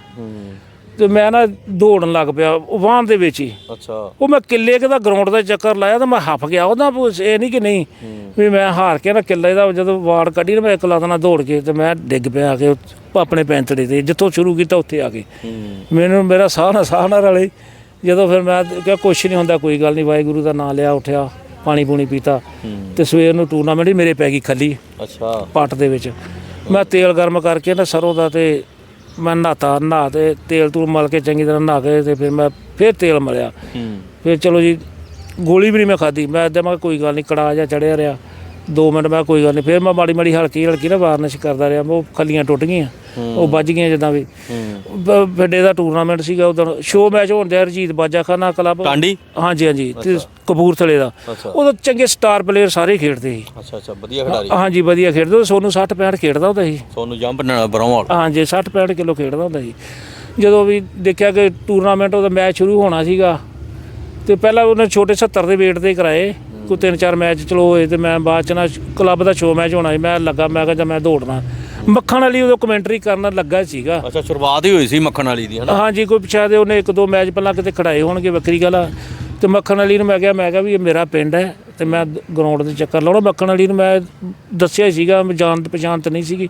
ਤੇ ਮੈਂ ਨਾ ਦੌੜਨ ਲੱਗ ਪਿਆ ਵਾਹਨ ਦੇ ਵਿੱਚ ਹੀ। ਅੱਛਾ। ਉਹ ਮੈਂ ਕਿੱਲੇ ਕੁ ਦਾ ਗਰਾਊਂਡ ਦਾ ਚੱਕਰ ਲਾਇਆ ਤਾਂ ਮੈਂ ਹੱਫ ਗਿਆ। ਉਹਦਾ ਇਹ ਨਹੀਂ ਕਿ ਨਹੀਂ? ਵੀ ਮੈਂ ਹਾਰ ਕੇ ਨਾ ਕਿੱਲੇ ਦਾ ਜਦੋਂ ਵਾੜ ਕੱਢੀ ਨਾ ਮੈਂ ਇੱਕ ਲੱਤ ਨਾਲ ਦੌੜ ਕੇ ਤੇ ਮੈਂ ਡਿੱਗ ਪਿਆ ਆ ਕੇ ਆਪਣੇ ਪੈਂਤੜੇ ਤੇ। ਜਿੱਥੋਂ ਸ਼ੁਰੂ ਕੀਤਾ ਉੱਥੇ ਆ ਕੇ। ਮੈਨੂੰ ਮੇਰਾ ਸਾਹ ਨਾ ਸਾਹ ਨਾ ਰਲੇ। ਜਦੋਂ ਫਿਰ ਮੈਂ ਕਿਹਾ ਕੁਛ ਨਹੀਂ ਹੁੰਦਾ ਕੋਈ ਗੱਲ ਨਹੀਂ। ਵਾਹਿਗੁਰੂ ਦਾ ਨਾਮ ਲਿਆ ਉੱਠਿਆ ਪਾਣੀ ਪੂਣੀ ਪੀਤਾ। ਤੇ ਸਵੇਰ ਨੂੰ ਟੂਰਨਾਮੈਂਟ ਹੀ ਮੇਰੇ ਪੈ ਗਈ ਖੱਲੀ ਅੱਛਾ। ਪੱਟ ਦੇ ਵਿੱਚ। ਮੈਂ ਤੇਲ ਗਰਮ ਕਰਕੇ ਨਾ ਸਰੋਂ ਦਾ ਤੇ ਮੈਂ ਨਹਾਤਾ ਨਹਾ ਤੇ ਤੇਲ ਤੂਲ ਮਲ ਕੇ ਚੰਗੀ ਤਰ੍ਹਾਂ ਨਹਾ ਕੇ ਤੇ ਫਿਰ ਮੈਂ ਫਿਰ ਤੇਲ ਮਲਿਆ। ਫਿਰ ਚਲੋ ਜੀ ਗੋਲੀ ਵੀ ਨਹੀਂ ਮੈਂ ਖਾਦੀ ਮੈਂ ਇੱਦਾਂ ਮੈਂ ਕੋਈ ਗੱਲ ਨਹੀਂ ਕੜਾ ਜਿਹਾ ਚੜਿਆ ਰਿਹਾ। 2 ਮਿੰਟ ਮੈਂ ਕੋਈ ਗੱਲ ਨਹੀਂ ਫਿਰ ਮੈਂ ਮਾੜੀ ਮਾੜੀ ਹਲਕੀ ਹਲਕੀ ਨਾ ਵਾਰਨਿਸ਼ ਕਰਦਾ ਰਿਹਾ ਉਹ ਖੱਲੀਆਂ ਟੁੱਟ ਗਈਆਂ ਉਹ ਵੱਜ ਗਈਆਂ ਜਿੱਦਾਂ ਵੀ। ਵੱਡੇ ਦਾ ਟੂਰਨਾਮੈਂਟ ਸੀਗਾ ਉਦੋਂ ਸ਼ੋ ਮੈਚ ਹੋਣ ਦਿਆ ਰਜੀਤ ਬਾਜਾਖਾਨਾ ਕਲੱਬ ਟਾਂਡੀ ਹਾਂਜੀ ਹਾਂਜੀ ਤੇ ਕਪੂਰਥਲੇ ਦਾ। ਉਦੋਂ ਚੰਗੇ ਸਟਾਰ ਪਲੇਅਰ ਸਾਰੇ ਖੇਡਦੇ ਸੀ। ਅੱਛਾ ਅੱਛਾ ਵਧੀਆ ਖਿਡਾਰੀ। ਹਾਂਜੀ ਵਧੀਆ ਖੇਡਦੇ ਸੋਨੂੰ 60 65 ਖੇਡਦਾ ਹੁੰਦਾ ਸੀ। ਸੋਨੂੰ ਜੰਪ ਬਰਾਉਂ ਹਾਂਜੀ 60 65 ਕਿਲੋ ਖੇਡਦਾ ਹੁੰਦਾ ਸੀ। ਜਦੋਂ ਵੀ ਦੇਖਿਆ ਕਿ ਟੂਰਨਾਮੈਂਟ ਉਹਦਾ ਮੈਚ ਸ਼ੁਰੂ ਹੋਣਾ ਸੀਗਾ ਤੇ ਪਹਿਲਾਂ ਉਹਨੇ ਛੋਟੇ 70 ਦੇ weight ਤੇ ਕਰਾਏ। ਕੋਈ ਤਿੰਨ ਚਾਰ ਮੈਚ ਚਲੋ ਹੋਏ ਤੇ ਮੈਂ ਬਾਅਦ ਚ ਨਾ ਕਲੱਬ ਦਾ ਸ਼ੋ ਮੈਚ ਹੋਣਾ ਸੀ ਮੈਂ ਲੱਗਾ ਮੈਂ ਕਿਹਾ ਜਾਂ ਮੈਂ ਦੌੜਨਾ। ਮੱਖਣ ਵਾਲੀ ਉਦੋਂ ਕਮੈਂਟਰੀ ਕਰਨ ਲੱਗਾ ਸੀਗਾ। ਅੱਛਾ ਸ਼ੁਰੂਆਤ ਹੀ ਹੋਈ ਸੀ ਮੱਖਣ ਵਾਲੀ ਦੀ ਹਨਾ? ਹਾਂਜੀ ਕੋਈ ਪਿਛਾ ਦੇ ਉਹਨੇ ਇੱਕ ਦੋ ਮੈਚ ਪਹਿਲਾਂ ਕਿਤੇ ਖੜਾਏ ਹੋਣਗੇ ਵੱਖਰੀ ਗੱਲ ਆ। ਤੇ ਮੱਖਣ ਵਾਲੀ ਨੂੰ ਮੈਂ ਕਿਹਾ ਮੈਂ ਕਿਹਾ ਵੀ ਇਹ ਮੇਰਾ ਪਿੰਡ ਹੈ ਤੇ ਮੈਂ ਗਰਾਊਂਡ ਦੇ ਚੱਕਰ ਲਾਉਣਾ। ਮੱਖਣ ਵਾਲੀ ਨੂੰ ਮੈਂ ਦੱਸਿਆ ਸੀਗਾ ਮੈਂ ਜਾਣ ਪਛਾਣ ਤੇ ਨਹੀਂ ਸੀਗੀ।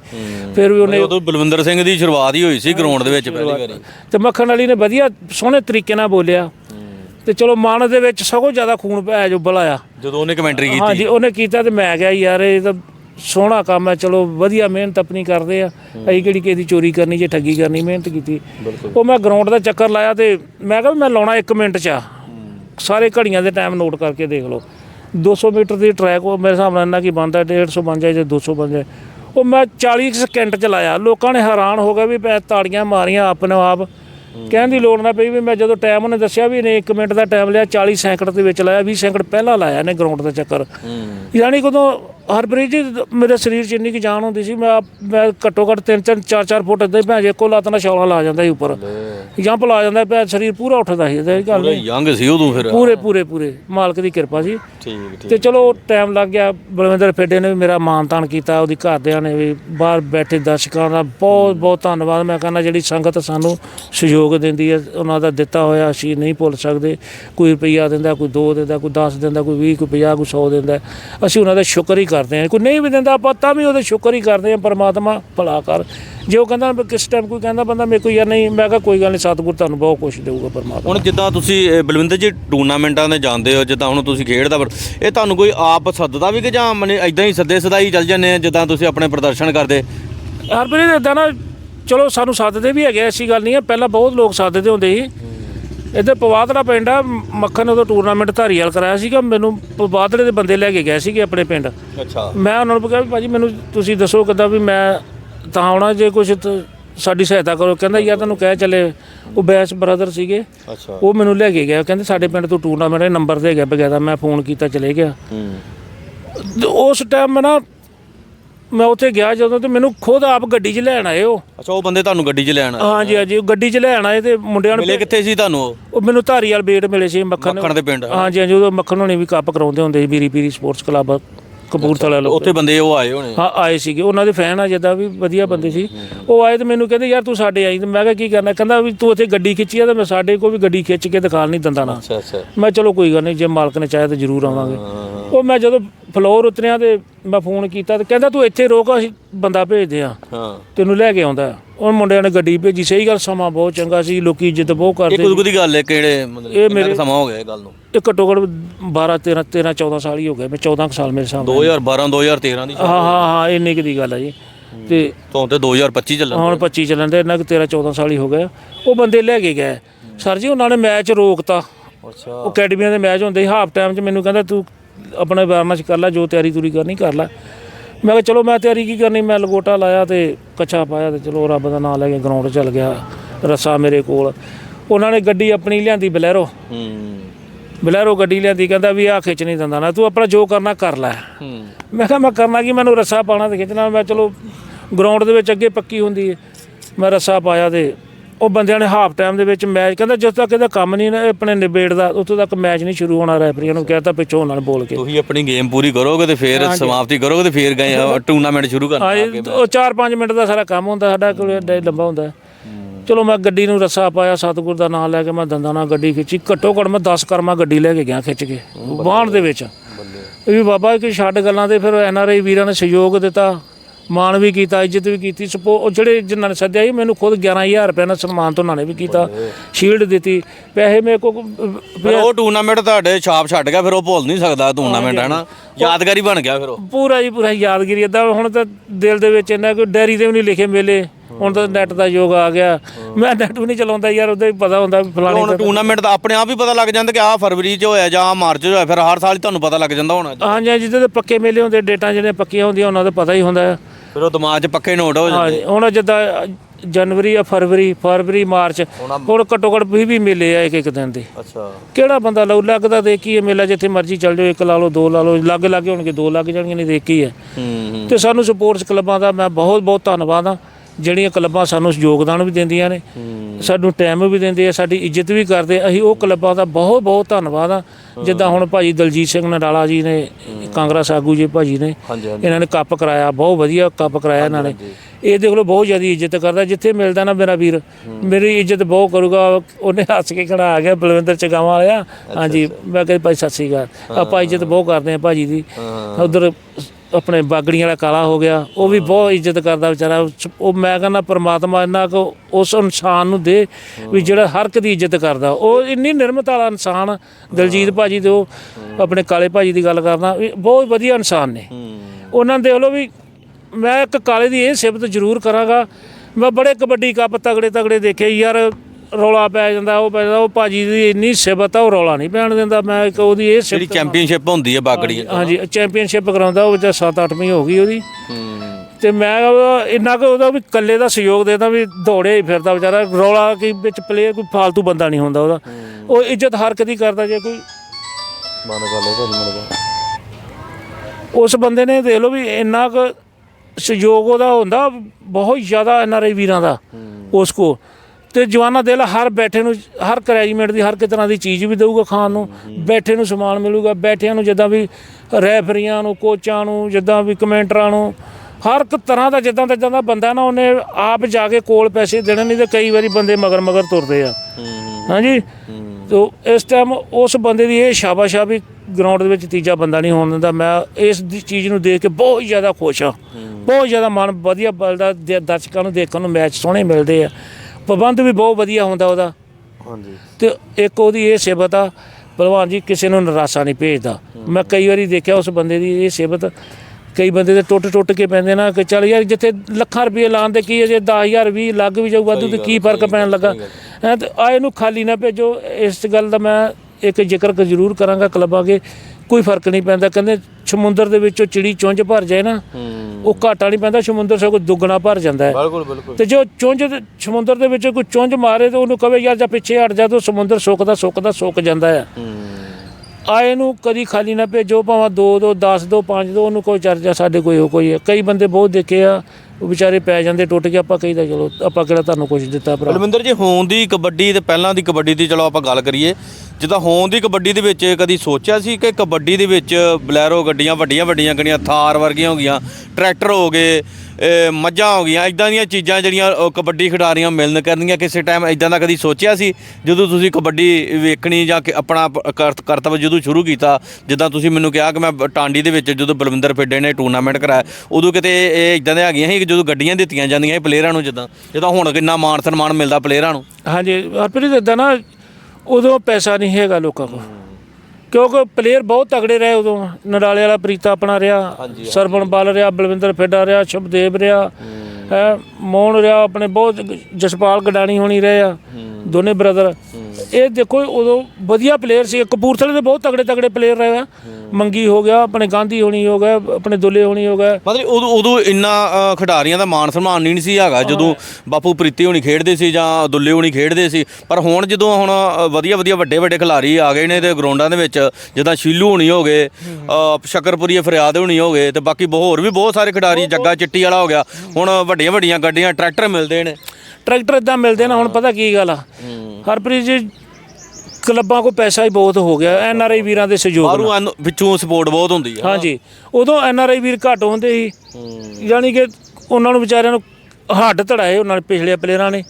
ਫਿਰ ਵੀ ਉਹਨੇ ਉਦੋਂ ਬਲਵਿੰਦਰ ਸਿੰਘ ਦੀ ਸ਼ੁਰੂਆਤ ਹੀ ਹੋਈ ਸੀ ਗਰਾਊਂਡ ਦੇ ਵਿੱਚ ਪਹਿਲੀ ਵਾਰੀ। ਤੇ ਮੱਖਣ ਵਾਲੀ ਨੇ ਵਧੀਆ ਸੋਹਣੇ ਤਰੀਕੇ ਨਾਲ ਬੋਲਿਆ। ਤੇ ਚਲੋ ਮਨ ਦੇ ਵਿੱਚ ਸਗੋਂ ਜ਼ਿਆਦਾ ਖੂਨ ਪੈ ਜੋ ਬਲਾਇਆ ਜਦੋਂ ਉਹਨੇ ਕਮੈਂਟਰੀ ਕੀਤੀ। ਹਾਂਜੀ ਉਹਨੇ ਕੀਤਾ ਤੇ ਮੈਂ ਕਿਹਾ ਯਾਰ ਇਹ ਤਾਂ ਸੋਹਣਾ ਕੰਮ ਹੈ। ਚਲੋ ਵਧੀਆ ਮਿਹਨਤ ਆਪਣੀ ਕਰਦੇ ਆ। ਅਸੀਂ ਕਿਹੜੀ ਕਿਸੇ ਦੀ ਚੋਰੀ ਕਰਨੀ ਜੇ ਠੱਗੀ ਕਰਨੀ ਮਿਹਨਤ ਕੀਤੀ। ਉਹ ਮੈਂ ਗਰਾਊਂਡ ਦਾ ਚੱਕਰ ਲਾਇਆ ਤੇ ਮੈਂ ਕਿਹਾ ਵੀ ਮੈਂ ਲਾਉਣਾ 1 ਮਿੰਟ ਚ ਸਾਰੇ ਘੜੀਆਂ ਦੇ ਟਾਈਮ ਨੋਟ ਕਰਕੇ ਦੇਖ ਲਓ। 200 ਮੀਟਰ ਦੀ ਟਰੈਕ ਉਹ ਮੇਰੇ ਹਿਸਾਬ ਨਾਲ ਇੰਨਾ ਕੀ ਬਣਦਾ 150 ਬਣ ਜਾਏ ਜਾਂ 200 ਬਣ ਜਾਏ। ਉਹ ਮੈਂ 40 ਕੁ ਸਕਿੰਟ ਚ ਲਾਇਆ। ਲੋਕਾਂ ਨੇ ਹੈਰਾਨ ਹੋ ਗਏ ਵੀ ਮੈਂ ਤਾੜੀਆਂ ਮਾਰੀਆਂ ਆਪਣੇ ਆਪ। ਕਹਿਣ ਦੀ ਲੋੜ ਨਾ ਪਈ ਵੀ ਮੈਂ ਜਦੋਂ ਟਾਈਮ ਉਹਨੇ ਦੱਸਿਆ ਵੀ ਨੇ 1 ਮਿੰਟ ਦਾ ਟਾਈਮ ਲਿਆ 40 ਸੈਕਿੰਡ ਦੇ ਵਿੱਚ ਲਾਇਆ 20 ਸੈਕਿੰਡ ਪਹਿਲਾਂ ਲਾਇਆ ਨੇ ਗਰਾਊਂਡ ਦਾ ਚੱਕਰ। ਯਾਨੀ ਕਦੋਂ ਹਰਪ੍ਰੀਤ ਜੀ ਮੇਰੇ ਸਰੀਰ 'ਚ ਇੰਨੀ ਕੀ ਜਾਨ ਹੁੰਦੀ ਸੀ ਮੈਂ ਮੈਂ ਘੱਟੋ ਘੱਟ 3 3 4 4 ਫੁੱਟ ਇੱਦਾਂ ਹੀ ਭੈਣ ਜੇ ਇੱਕੋ ਲੱਤ ਨਾਲ ਛਾਲਾ ਲਾ ਜਾਂਦਾ ਸੀ ਉੱਪਰ। ਜੰਪ ਲਾ ਜਾਂਦਾ ਭੈਣ ਸਰੀਰ ਪੂਰਾ ਉੱਠਦਾ ਸੀ ਇਹ ਗੱਲ ਪੂਰੇ ਨਹੀਂ। ਯੰਗ ਸੀ ਉਦੋਂ ਫਿਰ। ਪੂਰੇ ਪੂਰੇ ਪੂਰੇ ਮਾਲਕ ਦੀ ਕਿਰਪਾ ਸੀ। ਠੀਕ ਠੀਕ। ਤੇ ਚਲੋ ਟਾਈਮ ਲੱਗ ਗਿਆ ਬਲਵਿੰਦਰ ਫੇਡੇ ਨੇ ਵੀ ਮੇਰਾ ਮਾਣ ਤਾਣ ਕੀਤਾ ਉਹਦੀ ਘਰਦਿਆਂ ਨੇ ਵੀ ਬਾਹਰ ਬੈਠੇ ਦਰਸ਼ਕਾਂ ਦਾ ਬਹੁਤ ਬਹੁਤ ਧੰਨਵਾਦ। ਮੈਂ ਕਹਿੰਦਾ ਜਿਹੜੀ ਸੰਗਤ ਸਾਨੂੰ ਸਹਿਯੋਗ ਦਿੰਦੀ ਹੈ ਉਹਨਾਂ ਦਾ ਦਿੱਤਾ ਹੋਇਆ ਅਸੀਂ ਨਹੀਂ ਭੁੱਲ ਸਕਦੇ। ਕੋਈ ਰੁਪਈਆ ਦਿੰਦਾ ਕੋਈ 2 ਦਿੰਦਾ ਕੋਈ 10 ਦਿੰਦਾ ਕੋਈ 20 ਕੋਈ 50 ਕੋਈ 100 ਦਿੰਦਾ। ਅਸੀਂ ਉਹਨਾਂ ਦਾ ਸ਼ੁਕਰ ਹੀ ਕਰਦੇ ਹਾਂ ਕੋਈ ਨਹੀਂ ਵੀ ਦਿੰਦਾ ਆਪਾਂ ਤਾਂ ਵੀ ਉਹਦਾ ਸ਼ੁਕਰ ਹੀ ਕਰਦੇ ਹਾਂ ਪਰਮਾਤਮਾ ਭਲਾ ਕਰ। ਜੇ ਉਹ ਕਹਿੰਦਾ ਕਿਸ ਟਾਈਮ ਕੋਈ ਕਹਿੰਦਾ ਬੰਦਾ ਮੇਰੇ ਕੋਈ ਯਾਰ ਨਹੀਂ ਮੈਂ ਕਿਹਾ ਕੋਈ ਗੱਲ ਨਹੀਂ ਸਤਿਗੁਰ ਤੁਹਾਨੂੰ ਬਹੁਤ ਕੁਛ ਦੇਊਗਾ ਪਰਮਾਤਮਾ। ਹੁਣ ਜਿੱਦਾਂ ਤੁਸੀਂ ਬਲਵਿੰਦਰ ਜੀ ਟੂਰਨਾਮੈਂਟਾਂ ਦੇ ਜਾਂਦੇ ਹੋ ਜਿੱਦਾਂ ਹੁਣ ਤੁਸੀਂ ਖੇਡਦਾ ਪਰ ਇਹ ਤੁਹਾਨੂੰ ਕੋਈ ਆਪ ਸੱਦਦਾ ਵੀ ਕਿ ਜਾਂ ਮਨੇ ਇਦਾਂ ਹੀ ਸੱਦੇ ਸਦਾਈ ਚੱਲ ਜਾਂਦੇ ਆ ਜਿੱਦਾਂ ਤੁਸੀਂ ਆਪਣੇ ਪ੍ਰਦਰਸ਼ਨ ਕਰਦੇ? ਹਰਪ੍ਰੀਤ ਇਦਾਂ ਨਾ ਚਲੋ ਸਾਨੂੰ ਸੱਦਦੇ ਵੀ ਹੈਗੇ ਐਸੀ ਗੱਲ ਨਹੀਂ ਹੈ ਪਹਿਲਾਂ ਬਹੁਤ ਲੋਕ ਸੱਦਦੇ ਹੁੰਦੇ ਸੀ। ਇੱਧਰ ਪਵਾਤੜਾ ਪਿੰਡ ਆ ਮੱਖਣ ਉਦੋਂ ਟੂਰਨਾਮੈਂਟ ਧਾਰੀਵਾਲ ਕਰਾਇਆ ਸੀਗਾ ਮੈਨੂੰ ਪਵਾਤੜੇ ਦੇ ਬੰਦੇ ਲੈ ਕੇ ਗਏ ਸੀਗੇ ਆਪਣੇ ਪਿੰਡ। ਅੱਛਾ। ਮੈਂ ਉਹਨਾਂ ਨੂੰ ਕਿਹਾ ਵੀ ਭਾਜੀ ਮੈਨੂੰ ਤੁਸੀਂ ਦੱਸੋ ਕਿੱਦਾਂ ਵੀ ਮੈਂ ਤਾਂ ਆਉਣਾ ਜੇ ਕੁਝ ਸਾਡੀ ਸਹਾਇਤਾ ਕਰੋ। ਕਹਿੰਦਾ ਯਾਰ ਤੈਨੂੰ ਕਹਿ ਚੱਲੇ ਉਹ ਬੈਸ ਬ੍ਰਦਰ ਸੀਗੇ। ਅੱਛਾ। ਉਹ ਮੈਨੂੰ ਲੈ ਕੇ ਗਿਆ। ਕਹਿੰਦੇ ਸਾਡੇ ਪਿੰਡ ਤੋਂ ਟੂਰਨਾਮੈਂਟ ਦੇ ਨੰਬਰ ਦੇ ਗਿਆ ਬਗੈਰਾ ਮੈਂ ਫੋਨ ਕੀਤਾ ਚਲੇ ਗਿਆ। ਹੂੰ। ਉਸ ਟਾਈਮ ਮੈਂ ਨਾ ਮੈਂ ਉੱਥੇ ਗਿਆ ਜਦੋਂ ਤੇ ਮੈਨੂੰ ਖੁਦ ਆਪ ਗੱਡੀ 'ਚ ਲੈਣ ਆਏ ਉਹ। ਅੱਛਾ ਉਹ ਬੰਦੇ ਤੁਹਾਨੂੰ ਗੱਡੀ 'ਚ ਲੈਣ ਆਏ? ਹਾਂਜੀ ਹਾਂਜੀ ਉਹ ਗੱਡੀ 'ਚ ਲੈਣ ਆਏ ਤੇ ਮੁੰਡਿਆਂ ਨੂੰ ਮਿਲੇ ਕਿੱਥੇ ਸੀ ਤੁਹਾਨੂੰ ਉਹ? ਉਹ ਮੈਨੂੰ ਧਾਰੀਵਾਲ ਬੇਟ ਮਿਲੇ ਸੀ ਮੱਖਣ। ਮੱਖਣ ਦੇ ਪਿੰਡ ਹਾਂਜੀ ਹਾਂਜੀ ਉਦੋਂ ਮੱਖਣ ਹੋਣੀ ਵੀ ਕੱਪ ਕਰਾਉਂਦੇ ਹੁੰਦੇ ਸੀ ਬੀਰੀ ਪੀਰੀ ਸਪੋਰਟਸ ਕਲੱਬ ਕਪੂਰਥਲਾ ਲੋਕ। ਉੱਥੇ ਬੰਦੇ ਉਹ ਆਏ ਹੋਣੇ? ਹਾਂ ਆਏ ਸੀਗੇ ਉਹਨਾਂ ਦੇ ਫੈਨ ਆ ਜਿੱਦਾਂ ਵੀ ਵਧੀਆ ਬੰਦੇ ਸੀ। ਉਹ ਆਏ ਤੇ ਮੈਨੂੰ ਕਹਿੰਦੇ ਯਾਰ ਤੂੰ ਸਾਡੇ ਆਈ ਤੇ ਮੈਂ ਕਿਹਾ ਕੀ ਕਰਨਾ? ਕਹਿੰਦਾ ਵੀ ਤੂੰ ਉੱਥੇ ਗੱਡੀ ਖਿੱਚੀ ਆ ਤੇ ਮੈਂ ਸਾਡੇ ਕੋਲ ਵੀ ਗੱਡੀ ਖਿੱਚ ਕੇ ਦਿਖਾ ਨਹੀਂ ਦਿੰਦਾ ਨਾ। ਅੱਛਾ ਅੱਛਾ। ਮੈਂ ਚਲੋ ਕੋਈ ਗੱਲ ਨਹੀਂ ਜੇ ਮਾਲਕ ਨੇ ਚਾਹਿਆ ਤਾਂ ਜ਼ਰੂਰ ਆਵਾਂਗੇ। ਉਹ ਮੈਂ ਜਦੋਂ ਫਲੋਰ ਉਤਰਿਆ ਤੇ ਮੈਂ ਫੋਨ ਕੀਤਾ ਤੇ ਕਹਿੰਦਾ ਤੂੰ ਇੱਥੇ ਰੋਕ ਅਸੀਂ ਬੰਦਾ ਭੇਜਦੇ ਆ ਹਾਂ। ਤੈਨੂੰ ਲੈ ਕੇ ਆਉਂਦਾ। ਉਹ ਮੁੰਡਿਆਂ ਨੇ ਗੱਡੀ ਭੇਜੀ ਸਹੀ ਗੱਲ ਸਮਾਂ ਬਹੁਤ ਚੰਗਾ ਸੀ ਲੋਕੀ ਇੱਜ਼ਤ ਬਹੁਤ ਇਹ ਕਰਦੇ ਕੁਝ ਦੀ ਗੱਲ ਹੈ ਕਿਹੜੇ ਮਤਲਬ ਇਹ ਮੇਰੇ- ਸਮਾਂ ਹੋ ਗਿਆ ਇਹ ਗੱਲ ਨੂੰ? ਇਹ ਘੱਟੋ ਘੱਟ 12 13 13 14 ਸਾਲ ਹੀ ਹੋ ਗਏ ਮੈਂ 14 ਕੁ ਸਾਲ ਮੇਰੇ ਸਾਹਮਣੇ। 2012 2013 ਦੀ ਹਾਂ ਹਾਂ। ਹਾਂ ਇੰਨੀ ਕੁ ਦੀ ਗੱਲ ਆ ਜੀ। ਤੇ ਤੋਂ ਤੇ 2025 ਚੱਲਣ ਹੁਣ 25 ਚੱਲਣ ਦੇ ਇਹਨਾਂ ਕੁ 13 14 ਸਾਲ ਹੀ ਹੋ ਗਏ। ਉਹ ਬੰਦੇ ਲੈ ਕੇ ਗਏ। ਸਰ ਜੀ ਉਹਨਾਂ ਨੇ ਮੈਚ ਰੋਕਤਾ। ਅੱਛਾ। ਉਹ ਅਕੈਡਮੀਆਂ ਦੇ ਮੈਚ ਹੁੰਦੇ ਸੀ ਹਾਫ ਟਾਈਮ 'ਚ ਮੈਨੂੰ ਕਹਿੰਦਾ ਤੂੰ ਆਪਣਾ ਵਾਰਨਸ ਕਰ ਲੈ ਜੋ ਤਿਆਰੀ ਤੁਰੀ ਕਰਨੀ ਕਰ ਲੈ। ਮੈਂ ਕਿਹਾ ਚਲੋ ਮੈਂ ਤਿਆਰੀ ਕੀ ਕਰਨੀ? ਮੈਂ ਲਗੋਟਾ ਲਾਇਆ ਤੇ ਕੱਛਾ ਪਾਇਆ ਤੇ ਚਲੋ ਰੱਬ ਦਾ ਨਾਮ ਲੈ ਕੇ ਗਰਾਊਂਡ ਚੱਲ ਗਿਆ ਰੱਸਾ ਮੇਰੇ ਕੋਲ। ਉਹਨਾਂ ਨੇ ਗੱਡੀ ਆਪਣੀ ਲਿਆਂਦੀ ਬਲੈਰੋ। ਹੂੰ। ਬਲੈਰੋ ਗੱਡੀ ਲਿਆਂਦੀ ਕਹਿੰਦਾ ਵੀ ਆ ਖਿੱਚ ਨਹੀਂ ਦਿੰਦਾ ਨਾ ਤੂੰ ਆਪਣਾ ਜੋ ਕਰਨਾ ਕਰ ਲੈ। ਹੂੰ। ਮੈਂ ਕਿਹਾ ਮੈਂ ਕਰਨਾ ਕੀ? ਮੈਨੂੰ ਰੱਸਾ ਪਾਣਾ ਤੇ ਖਿੱਚਣਾ। ਮੈਂ ਚਲੋ ਗਰਾਊਂਡ ਦੇ ਵਿੱਚ ਅੱਗੇ ਪੱਕੀ ਹੁੰਦੀ ਹੈ ਮੈਂ ਰੱਸਾ ਪਾਇਆ ਤੇ ਉਹ ਬੰਦਿਆਂ ਨੇ ਹਾਫ ਟਾਈਮ ਦੇ ਵਿੱਚ ਮੈਚ ਕਹਿੰਦਾ ਜਦੋਂ ਤੱਕ ਇਹਦਾ ਕੰਮ ਨਹੀਂ ਨਾ ਆਪਣੇ ਨਿਬੇੜਦਾ ਉਦੋਂ ਤੱਕ ਮੈਚ ਨਹੀਂ ਸ਼ੁਰੂ ਹੋਣਾ ਰੈਫਰੀਆਂ ਨੂੰ ਕਹਿਤਾ ਪਿੱਛੋਂ ਉਹਨਾਂ ਨੇ ਬੋਲ ਕੇ। ਤੁਸੀਂ ਆਪਣੀ ਗੇਮ ਪੂਰੀ ਕਰੋਗੇ ਤੇ ਫਿਰ ਸਮਾਪਤੀ ਕਰੋਗੇ ਤੇ ਫਿਰ ਗਏ ਟੂਰਨਾਮੈਂਟ ਸ਼ੁਰੂ ਕਰਨਾ ਹਾਂ ਉਹ 4-5 ਮਿੰਟ ਦਾ ਸਾਰਾ ਕੰਮ ਹੁੰਦਾ ਸਾਡਾ ਕੋਲ ਹੀ ਲੰਬਾ ਹੁੰਦਾ। ਚਲੋ ਮੈਂ ਗੱਡੀ ਨੂੰ ਰੱਸਾ ਪਾਇਆ ਸਤਿਗੁਰ ਦਾ ਨਾਮ ਲੈ ਕੇ ਮੈਂ ਦੰਦਾਂ ਨਾਲ ਗੱਡੀ ਖਿੱਚੀ। ਘੱਟੋ ਘੱਟ ਮੈਂ 10 ਕਰਮਾ ਗੱਡੀ ਲੈ ਕੇ ਗਿਆ ਖਿੱਚ ਕੇ ਬਾਹਣ ਦੇ ਵਿੱਚ। ਇਹ ਵੀ ਬਾਬਾ ਕਿ ਛੱਡ ਗੱਲਾਂ ਤੇ ਫਿਰ ਐਨ ਆਰ ਆਈ ਵੀਰਾਂ ਨੇ ਸਹਿਯੋਗ ਦਿੱਤਾ। ਮਾਣ ਵੀ ਕੀਤਾ ਇੱਜ਼ਤ ਵੀ ਕੀਤੀ। ਸਪੋ ਉਹ ਜਿਹੜੇ ਜਿਨ੍ਹਾਂ ਨੇ ਸੱਦਿਆ ਸੀ ਮੈਨੂੰ ਖੁਦ 11000 ਰੁਪਏ ਨਾਲ ਸਨਮਾਨ ਤੋਂ ਉਹਨਾਂ ਨੇ ਵੀ ਕੀਤਾ ਸ਼ੀਲਡ ਦਿੱਤੀ। ਪੈਸੇ ਮੇਰੇ ਕੋ ਫਿਰ ਉਹ ਟੂਰਨਾਮੈਂਟ ਤੁਹਾਡੇ ਛਾਪ ਛੱਡ ਗਿਆ ਫਿਰ ਉਹ ਭੁੱਲ ਨਹੀਂ ਸਕਦਾ ਟੂਰਨਾਮੈਂਟ ਹੈ ਨਾ ਯਾਦਗਾਰੀ ਬਣ ਗਿਆ ਫਿਰ ਉਹ। ਪੂਰਾ ਜੀ ਪੂਰਾ ਯਾਦਗਿਰੀ ਏਦਾਂ ਹੁਣ ਤਾਂ ਦਿਲ ਦੇ ਵਿੱਚ ਇੰਨਾ ਕੋਈ ਡੈਰੀ ਤੇ ਵੀ ਨਹੀਂ ਲਿਖੇ ਮੇਲੇ ਹੁਣ ਤਾਂ ਨੈਟ ਦਾ ਯੁੱਗ ਆ ਗਿਆ। ਮੈਂ ਨੈਟ ਵੀ ਨਹੀਂ ਚਲਾਉਂਦਾ ਯਾਰ ਉਹਦਾ ਹੀ ਪਤਾ ਹੁੰਦਾ ਵੀ ਫਲਾਣੇ ਹੁਣ ਟੂਰਨਾਮੈਂਟ ਦਾ ਆਪਣੇ ਆਪ ਹੀ ਪਤਾ ਲੱਗ ਜਾਂਦਾ ਕਿ ਆਹ ਫਰਵਰੀ 'ਚ ਹੋਇਆ ਜਾਂ ਆਹ ਮਾਰਚ 'ਚ ਹੋਇਆ ਫਿਰ ਹਰ ਸਾਲ ਹੀ ਤੁਹਾਨੂੰ ਪਤਾ ਲੱਗ ਜਾਂਦਾ ਹੋਣਾ। ਹਾਂਜੀ ਹਾਂਜੀ ਜਿੱਦਾਂ ਦੇ ਪੱਕੇ ਮੇਲੇ ਹੁੰਦੇ ਡੇਟਾਂ ਜਿਹੜੀਆਂ ਪੱਕੀਆਂ ਹੁੰਦੀਆਂ ਉਹਨਾਂ ਦਾ ਪਤਾ ਹੀ ਹੁੰਦਾ। ਹੈ ਫਿਰ ਉਹ ਦਿਮਾਗ 'ਚ ਪੱਕੇ ਨੋਟ ਹੋ ਜਾਂਦੇ ਹਾਂਜੀ ਹੁਣ ਜਿੱਦਾਂ ਜਨਵਰੀ ਜਾਂ ਫਰਵਰੀ ਫਰਵਰੀ ਮਾਰਚ ਹੁਣ ਘੱਟੋ ਘੱਟ 20 20 ਮੇਲੇ ਆ ਇੱਕ ਇੱਕ ਦਿਨ ਦੇ। ਅੱਛਾ। ਕਿਹੜਾ ਬੰਦਾ ਲਊ ਲੱਗਦਾ ਦੇਖੀਏ ਮੇਲਾ ਜਿੱਥੇ ਮਰਜ਼ੀ ਚੱਲ ਜਾਓ ਇੱਕ ਲਾ ਲਓ ਦੋ ਲਾ ਲਓ ਲੱਗ ਲੱਗੇ ਹੋਣਗੇ ਦੋ ਲੱਗ ਜਾਣਗੇ ਨਹੀਂ ਦੇਖੀ ਹੈ ਹੂੰ। ਹੂੰ ਤੇ ਸਾਨੂੰ ਸਪੋਰਟਸ ਕਲੱਬਾਂ ਦਾ ਮੈਂ ਬਹੁਤ ਬਹੁਤ ਧੰਨਵਾਦ ਹਾਂ। ਜਿਹੜੀਆਂ ਕਲੱਬਾਂ ਸਾਨੂੰ ਯੋਗਦਾਨ ਵੀ ਦਿੰਦੀਆਂ ਨੇ ਸਾਨੂੰ ਟਾਈਮ ਵੀ ਦਿੰਦੇ ਆ ਸਾਡੀ ਇੱਜ਼ਤ ਵੀ ਕਰਦੇ। ਅਸੀਂ ਉਹ ਕਲੱਬਾਂ ਦਾ ਬਹੁਤ ਬਹੁਤ ਧੰਨਵਾਦ ਆ। ਜਿੱਦਾਂ ਹੁਣ ਭਾਜੀ ਦਲਜੀਤ ਸਿੰਘ ਨਡਾਲਾ ਜੀ ਨੇ ਕਾਂਗਰਸ ਆਗੂ ਜੀ ਭਾਜੀ ਨੇ ਇਹਨਾਂ ਨੇ ਕੱਪ ਕਰਾਇਆ ਬਹੁਤ ਵਧੀਆ ਕੱਪ ਕਰਾਇਆ ਇਹਨਾਂ ਨੇ। ਇਹ ਦੇਖ ਲਓ ਬਹੁਤ ਜ਼ਿਆਦਾ ਇੱਜ਼ਤ ਕਰਦਾ। ਜਿੱਥੇ ਮਿਲਦਾ ਨਾ ਮੇਰਾ ਵੀਰ ਮੇਰੀ ਇੱਜ਼ਤ ਬਹੁਤ ਕਰੂਗਾ। ਉਹਨੇ ਹੱਸ ਕੇ ਖੜਾ ਆ ਗਿਆ ਬਲਵਿੰਦਰ ਚਗਾਵਾਂ ਵਾਲਿਆ। ਹਾਂਜੀ ਮੈਂ ਕਿਹਾ ਭਾਈ ਸਤਿ ਸ੍ਰੀ ਅਕਾਲ। ਆਪਾਂ ਇੱਜ਼ਤ ਬਹੁਤ ਕਰਦੇ ਆ ਭਾਜੀ ਦੀ। ਉਧਰ ਆਪਣੇ ਬਾਗੜੀਆਂ ਵਾਲਾ ਕਾਲਾ ਹੋ ਗਿਆ ਉਹ ਵੀ ਬਹੁਤ ਇੱਜ਼ਤ ਕਰਦਾ ਵਿਚਾਰਾ। ਉਹ ਮੈਂ ਕਹਿੰਦਾ ਪ੍ਰਮਾਤਮਾ ਇੰਨਾ ਕੋ ਉਸ ਇਨਸਾਨ ਨੂੰ ਦੇ ਵੀ ਜਿਹੜਾ ਹਰ ਇੱਕ ਦੀ ਇੱਜ਼ਤ ਕਰਦਾ। ਉਹ ਇੰਨੀ ਨਿਰਮਤ ਵਾਲਾ ਇਨਸਾਨ ਦਲਜੀਤ ਭਾਜੀ ਤੇ ਉਹ ਆਪਣੇ ਕਾਲੇ ਭਾਜੀ ਦੀ ਗੱਲ ਕਰਦਾ ਬਹੁਤ ਵਧੀਆ ਇਨਸਾਨ ਨੇ। ਉਹਨਾਂ ਦੇ ਦੇਖ ਲਓ ਵੀ ਮੈਂ ਇੱਕ ਕਾਲੇ ਦੀ ਇਹ ਸਿਫਤ ਜ਼ਰੂਰ ਕਰਾਂਗਾ। ਮੈਂ ਬੜੇ ਕਬੱਡੀ ਕੱਪ ਤਗੜੇ ਤਗੜੇ ਦੇਖੇ ਯਾਰ ਰੌਲਾ ਪੈ ਜਾਂਦਾ ਉਹ ਪੈ ਜਾਂਦਾ ਉਹ ਭਾਜੀ ਦੀ ਇੰਨੀ ਸਿਫਤ ਆ ਉਹ ਰੌਲਾ ਨਹੀਂ ਪੈਣ ਦਿੰਦਾ। ਮੈਂ ਇੱਕ ਉਹਦੀ ਇਹ ਜਿਹੜੀ ਸਿਫਤ ਚੈਂਪੀਅਨਸ਼ਿਪ ਹੁੰਦੀ ਹੈ ਬਾਗੜੀ ਹਾਂਜੀ ਚੈਂਪੀਅਨਸ਼ਿਪ ਕਰਾਉਂਦਾ ਉਹ ਵਿੱਚ 7-8ਵੀਂ ਹੋ ਗਈ ਉਹਦੀ। ਤੇ ਮੈਂ ਉਹਦਾ ਇੰਨਾ ਕੁ ਉਹਦਾ ਵੀ ਇਕੱਲੇ ਦਾ ਸਹਿਯੋਗ ਦੇਦਾ ਵੀ ਦੌੜਿਆ ਹੀ ਫਿਰਦਾ ਵਿਚਾਰਾ। ਰੌਲਾ ਕਿ ਵਿੱਚ ਪਲੇਅਰ ਕੋਈ ਫਾਲਤੂ ਬੰਦਾ ਨਹੀਂ ਹੁੰਦਾ ਉਹਦਾ। ਉਹ ਇੱਜ਼ਤ ਹਰ ਕਦੀ ਕਰਦਾ ਜੇ ਕੋਈ। ਭਾਜੀ ਉਸ ਬੰਦੇ ਨੇ ਦੇਖ ਲਓ ਵੀ ਇੰਨਾ ਕੁ ਸਹਿਯੋਗ ਉਹਦਾ ਹੁੰਦਾ ਬਹੁਤ ਜ਼ਿਆਦਾ ਐਨ ਆਰ ਆਈ ਵੀਰਾਂ ਦਾ। ਉਸ ਕੋ ਤੇ ਜਵਾਨਾ ਦਿਲ ਹਰ ਬੈਠੇ ਨੂੰ ਹਰ ਕਰੈਜਮੈਂਟ ਦੀ ਹਰ ਇੱਕ ਤਰ੍ਹਾਂ ਦੀ ਚੀਜ਼ ਵੀ ਦੇਊਗਾ ਖਾਣ ਨੂੰ। ਬੈਠੇ ਨੂੰ ਸਮਾਨ ਮਿਲੂਗਾ ਬੈਠਿਆਂ ਨੂੰ ਜਿੱਦਾਂ ਵੀ ਰੈਫਰੀਆਂ ਨੂੰ ਕੋਚਾਂ ਨੂੰ ਜਿੱਦਾਂ ਵੀ ਕਮੈਂਟਰਾਂ ਨੂੰ ਹਰ ਇੱਕ ਤਰ੍ਹਾਂ ਦਾ ਜਿੱਦਾਂ ਦਾ ਜਿੱਦਾਂ ਬੰਦਾ ਨਾ ਉਹਨੇ ਆਪ ਜਾ ਕੇ ਕੋਲ ਪੈਸੇ ਦੇਣੇ ਨਹੀਂ ਤੇ ਕਈ ਵਾਰੀ ਬੰਦੇ ਮਗਰ ਮਗਰ ਤੁਰਦੇ ਆ। ਹਾਂਜੀ? ਤੋ ਇਸ ਟਾਈਮ ਉਸ ਬੰਦੇ ਦੀ ਇਹ ਸ਼ਾਬਾਸ਼ ਆ ਵੀ ਗਰਾਊਂਡ ਦੇ ਵਿੱਚ ਤੀਜਾ ਬੰਦਾ ਨਹੀਂ ਹੋਣ ਦਿੰਦਾ। ਮੈਂ ਇਸ ਦੀ ਚੀਜ਼ ਨੂੰ ਦੇਖ ਕੇ ਬਹੁਤ ਜ਼ਿਆਦਾ ਖੁਸ਼ ਹਾਂ। ਬਹੁਤ ਜ਼ਿਆਦਾ ਮਨ ਵਧੀਆ ਬਲਦਾ ਦਰਸ਼ਕਾਂ ਨੂੰ ਦੇਖਣ ਨੂੰ ਮੈਚ ਸੋਹਣੇ ਮਿਲਦੇ ਆ। ਪ੍ਰਬੰਧ ਵੀ ਬਹੁਤ ਵਧੀਆ ਹੁੰਦਾ ਉਹਦਾ। ਹਾਂਜੀ। ਤੇ ਇੱਕ ਉਹਦੀ ਇਹ ਸਿਫਤ ਆ ਭਲਵਾਨ ਜੀ ਕਿਸੇ ਨੂੰ ਨਿਰਾਸ਼ਾ ਨਹੀਂ ਭੇਜਦਾ। ਮੈਂ ਕਈ ਵਾਰੀ ਦੇਖਿਆ ਉਸ ਬੰਦੇ ਦੀ ਇਹ ਸਿਫਤ ਕਈ ਬੰਦੇ ਦੇ ਟੁੱਟ ਟੁੱਟ ਕੇ ਪੈਂਦੇ ਨਾ ਕਿ ਚੱਲ ਯਾਰ ਜਿੱਥੇ ਲੱਖਾਂ ਰੁਪਏ ਲਾਉਣ ਦੇ ਕੀ ਹੈ ਜੇ 10000 20 ਲੱਗ ਵੀ ਜਾਊ ਵਾਧੂ ਤੇ ਕੀ ਫ਼ਰਕ ਪੈਣ ਲੱਗਾ? ਤੇ ਆ ਇਹਨੂੰ ਖਾਲੀ ਨਾ ਭੇਜੋ। ਇਸ ਗੱਲ ਦਾ ਮੈਂ ਇੱਕ ਜ਼ਿਕਰ ਜ਼ਰੂਰ ਕਰਾਂਗਾ ਕਲੱਬਾਂ ਕੇ। ਕੋਈ ਫ਼ਰਕ ਨਹੀਂ ਪੈਂਦਾ। ਕਹਿੰਦੇ ਸਮੁੰਦਰ ਦੇ ਵਿੱਚੋਂ ਚਿੜੀ ਚੁੰਝ ਭਰ ਜਾਏ ਨਾ ਉਹ ਘਾਟਾ ਨਹੀਂ ਪੈਂਦਾ ਸਮੁੰਦਰ ਸਗੋਂ ਦੁੱਗਣਾ ਭਰ ਜਾਂਦਾ ਹੈ। ਬਿਲਕੁਲ ਬਿਲਕੁਲ। ਤੇ ਜੋ ਚੁੰਝ ਸਮੁੰਦਰ ਦੇ ਵਿੱਚ ਕੋਈ ਚੁੰਝ ਮਾਰੇ ਤੇ ਉਹਨੂੰ ਕਵੇ ਯਾਰ ਜਾਂ ਪਿੱਛੇ ਹਟ ਜਾ ਤੋ ਸਮੁੰਦਰ ਸੁੱਕਦਾ ਸੁੱਕਦਾ ਸੁੱਕ ਜਾਂਦਾ ਹੂੰ। ਆਏ ਨੂੰ ਕਦੀ ਖਾਲੀ ਨਾ ਭੇਜੋ, ਭਾਵੇਂ 2 ਦੋ 10 ਦੋ 5 ਦੋ, ਉਹਨੂੰ ਕੋਈ ਚਰਚਾ ਸਾਡੇ ਕੋਈ ਹੋ ਕੋਈ ਹੈ। ਕਈ ਬੰਦੇ ਬਹੁਤ ਦੇਖੇ ਆ, ਉਹ ਵਿਚਾਰੇ ਪੈ ਜਾਂਦੇ, ਟੁੱਟ ਕੇ ਆਪਾਂ ਕਹੀਦਾ ਚਲੋ, ਆਪਾਂ ਕਿਹੜਾ ਤੁਹਾਨੂੰ ਕੁਝ ਦਿੱਤਾ ਭਰਾ? ਬਲਵਿੰਦਰ ਜੀ, ਹੋਣ ਦੀ ਕਬੱਡੀ ਤੇ ਪਹਿਲਾਂ ਦੀ ਕਬੱਡੀ ਦੀ ਚਲੋ ਆਪਾਂ ਗੱਲ ਕਰੀਏ, ਜਿੱਦਾਂ ਹੋਣ ਦੀ ਕਬੱਡੀ ਦੇ ਵਿੱਚ ਕਦੀ ਸੋਚਿਆ ਸੀ ਕਿ ਕਬੱਡੀ ਦੇ ਵਿੱਚ ਬਲੈਰੋ ਗੱਡੀਆਂ ਵੱਡੀਆਂ ਵੱਡੀਆਂ ਗੱਡੀਆਂ ਥਾਰ ਵਰਗੀਆਂ ਹੋ ਗਈਆਂ, ਟਰੈਕਟਰ ਹੋ ਗਏ ਮੱਝਾਂ ਹੋ ਗਈਆਂ ਇਦਾਂ ਦੀਆਂ ਚੀਜ਼ਾਂ ਜਿਹੜੀਆਂ ਉਹ ਕਬੱਡੀ ਖਿਡਾਰੀਆਂ ਮਿਲਣ ਕਰਨੀਆਂ ਕਿਸੇ ਟਾਈਮ ਇਦਾਂ ਦਾ ਕਦੀ ਸੋਚਿਆ ਸੀ, ਜਦੋਂ ਤੁਸੀਂ ਕਬੱਡੀ ਵੇਖਣੀ ਜਾਂ ਕਿ ਆਪਣਾ ਕਰਤੱਵ ਜਦੋਂ ਸ਼ੁਰੂ ਕੀਤਾ, ਜਿੱਦਾਂ ਤੁਸੀਂ ਮੈਨੂੰ ਕਿਹਾ ਕਿ ਮੈਂ ਟਾਂਡੀ ਦੇ ਵਿੱਚ ਜਦੋਂ ਬਲਵਿੰਦਰ ਫੇਡੇ ਨੇ ਟੂਰਨਾਮੈਂਟ ਕਰਾਇਆ, ਉਦੋਂ ਕਿਤੇ ਇਹ ਇਦਾਂ ਦੇ ਹੈਗੀਆਂ ਸੀ ਕਿ ਜਦੋਂ ਗੱਡੀਆਂ ਦਿੱਤੀਆਂ ਜਾਂਦੀਆਂ ਸੀ ਪਲੇਅਰਾਂ ਨੂੰ ਜਿੱਦਾਂ ਜਿੱਦਾਂ ਹੁਣ ਕਿੰਨਾ ਮਾਣ ਸਨਮਾਨ ਮਿਲਦਾ ਪਲੇਅਰਾਂ ਨੂੰ? ਹਾਂਜੀ, ਹਰਪ੍ਰੀਤ ਇਦਾਂ ਨਾ, ਉਦੋਂ ਪੈਸਾ ਨਹੀਂ ਹੈਗਾ ਲੋਕਾਂ ਕੋਲ। ਕਿਉਂਕਿ ਪਲੇਅਰ ਬਹੁਤ ਤਗੜੇ ਰਹੇ ਉਦੋਂ। ਨਰਾਲੇ ਵਾਲਾ ਪ੍ਰੀਤਾ ਆਪਣਾ ਰਿਹਾ ਸਰਵਣ ਬਲ ਰਿਹਾ ਬਲਵਿੰਦਰ ਫੇਡਾ ਰਿਹਾ ਸ਼ੁਭਦੇਵ ਰਿਹਾ ਮੋਹਨ ਰਿਹਾ ਆਪਣੇ ਬਹੁਤ ਜਸਪਾਲ ਗਡਾਣੀ ਹੋਣੀ ਰਹੇ ਆ। ਦੋਨੇ ਬ੍ਰਦਰ ਇਹ ਦੇਖੋ ਉਦੋਂ ਵਧੀਆ ਪਲੇਅਰ ਸੀ ਕਪੂਰਥਲੇ ਦੇ ਬਹੁਤ ਤਗੜੇ ਤਗੜੇ ਪਲੇਅਰ ਰਹੇ ਆ। ਮੰਗੀ ਹੋ ਗਿਆ ਆਪਣੇ ਗਾਂਧੀ ਹੋਣੀ ਹੋ ਗਿਆ ਆਪਣੇ ਦੁੱਲੇ ਹੋਣੀ ਹੋ ਗਿਆ ਮਤਲਬ ਉਦੋਂ ਉਦੋਂ ਇੰਨਾ ਖਿਡਾਰੀਆਂ ਦਾ ਮਾਣ ਸਨਮਾਨ ਨਹੀਂ ਸੀ ਹੈਗਾ ਜਦੋਂ ਬਾਪੂ ਪ੍ਰੀਤੀ ਹੋਣੀ ਖੇਡਦੇ ਸੀ ਜਾਂ ਦੁੱਲੇ ਹੋਣੀ ਖੇਡਦੇ ਸੀ। ਪਰ ਹੁਣ ਜਦੋਂ ਹੁਣ ਵਧੀਆ ਵਧੀਆ ਵੱਡੇ ਵੱਡੇ ਖਿਡਾਰੀ ਆ ਗਏ ਨੇ ਤੇ ਗਰਾਊਂਡਾਂ ਦੇ ਵਿੱਚ ਜਿੱਦਾਂ ਸ਼ੀਲੂ ਹੋਣੀ ਹੋ ਗਏ ਸ਼ਕਰਪੁਰੀਏ ਫਰਿਆਦ ਹੋਣੀ ਹੋ ਗਏ ਤੇ ਬਾਕੀ ਹੋਰ ਵੀ ਬਹੁਤ ਸਾਰੇ ਖਿਡਾਰੀ ਜੱਗਾ ਚਿੱਟੀ ਵਾਲਾ ਹੋ ਗਿਆ। ਹੁਣ ਵੱਡੀਆਂ ਵੱਡੀਆਂ ਗੱਡੀਆਂ ਟਰੈਕਟਰ ਮਿਲਦੇ ਨੇ। ਟਰੈਕਟਰ ਇਦਾਂ ਮਿਲਦੇ ਨਾ ਹੁਣ ਪਤਾ ਕੀ ਗੱਲ ਆ। ਹਰਪ੍ਰੀਤ ਜੀ ਕਲੱਬਾਂ ਕੋ ਪੈਸਾ ਹੀ ਬਹੁਤ ਹੋ ਗਿਆ ਐਨ ਆਰ ਆਈ ਵੀਰਾਂ ਦੇ ਸਹਿਯੋਗ ਨਾਲ। ਬਾਹਰੋਂ ਵਿੱਚੋਂ ਸਪੋਰਟ ਬਹੁਤ ਹੁੰਦੀ ਹੈ ਹਾਂਜੀ ਉਦੋਂ ਐਨ ਆਰ ਆਈ ਵੀਰ ਘੱਟ ਹੁੰਦੇ ਸੀ। ਯਾਨੀ ਕਿ ਉਹਨਾਂ ਨੂੰ ਵਿਚਾਰਿਆਂ ਨੂੰ ਹੱਡ ਧੜਾਏ ਉਹਨਾਂ ਨੇ ਪਿਛਲੇ ਪਲੇਅਰਾਂ ਨੇ।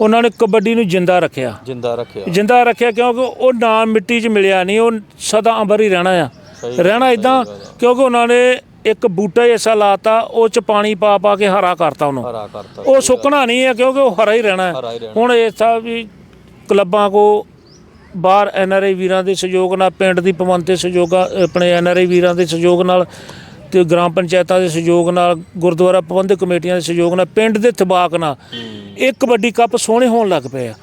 ਉਹਨਾਂ ਨੇ ਕਬੱਡੀ ਨੂੰ ਜਿੰਦਾ ਰੱਖਿਆ। ਜਿੰਦਾ ਰੱਖਿਆ। ਜਿੰਦਾ ਰੱਖਿਆ ਕਿਉਂਕਿ ਉਹ ਨਾ ਮਿੱਟੀ 'ਚ ਮਿਲਿਆ ਨਹੀਂ ਉਹ ਸਦਾ ਅੰਬਰ ਹੀ ਰਹਿਣਾ ਆ। ਰਹਿਣਾ ਇਦਾਂ ਕਿਉਂਕਿ ਉਹਨਾਂ ਨੇ ਇੱਕ ਬੂਟਾ ਐਸਾ ਲਾਤਾ ਉਹ 'ਚ ਪਾਣੀ ਪਾ ਪਾ ਕੇ ਹਰਾ ਕਰਤਾ ਉਹਨੂੰ। ਹਰਾ ਕਰਤਾ ਉਹ ਸੁੱਕਣਾ ਨਹੀਂ ਹੈ ਕਿਉਂਕਿ ਉਹ ਹਰਾ ਹੀ ਰਹਿਣਾ। ਹੁਣ ਇਹ ਸਭ ਵੀ ਕਲੱਬਾਂ ਕੋ ਬਾਹਰ ਐਨ ਆਰ ਆਈ ਵੀਰਾਂ ਦੇ ਸਹਿਯੋਗ ਨਾਲ ਪਿੰਡ ਦੀ ਪਵੰਤ ਦੇ ਸਹਿਯੋਗ ਆਪਣੇ ਐਨ ਆਰ ਆਈ ਵੀਰਾਂ ਦੇ ਸਹਿਯੋਗ ਨਾਲ ਤੇ ਗ੍ਰਾਮ ਪੰਚਾਇਤਾਂ ਦੇ ਸਹਿਯੋਗ ਨਾਲ ਗੁਰਦੁਆਰਾ ਪ੍ਰਬੰਧਕ ਕਮੇਟੀਆਂ ਦੇ ਸਹਿਯੋਗ ਨਾਲ ਪਿੰਡ ਦੇ ਤਬਾਕ ਨਾਲ ਇਹ ਕਬੱਡੀ ਕੱਪ ਸੋਹਣੇ ਹੋਣ ਲੱਗ ਪਏ ਆ।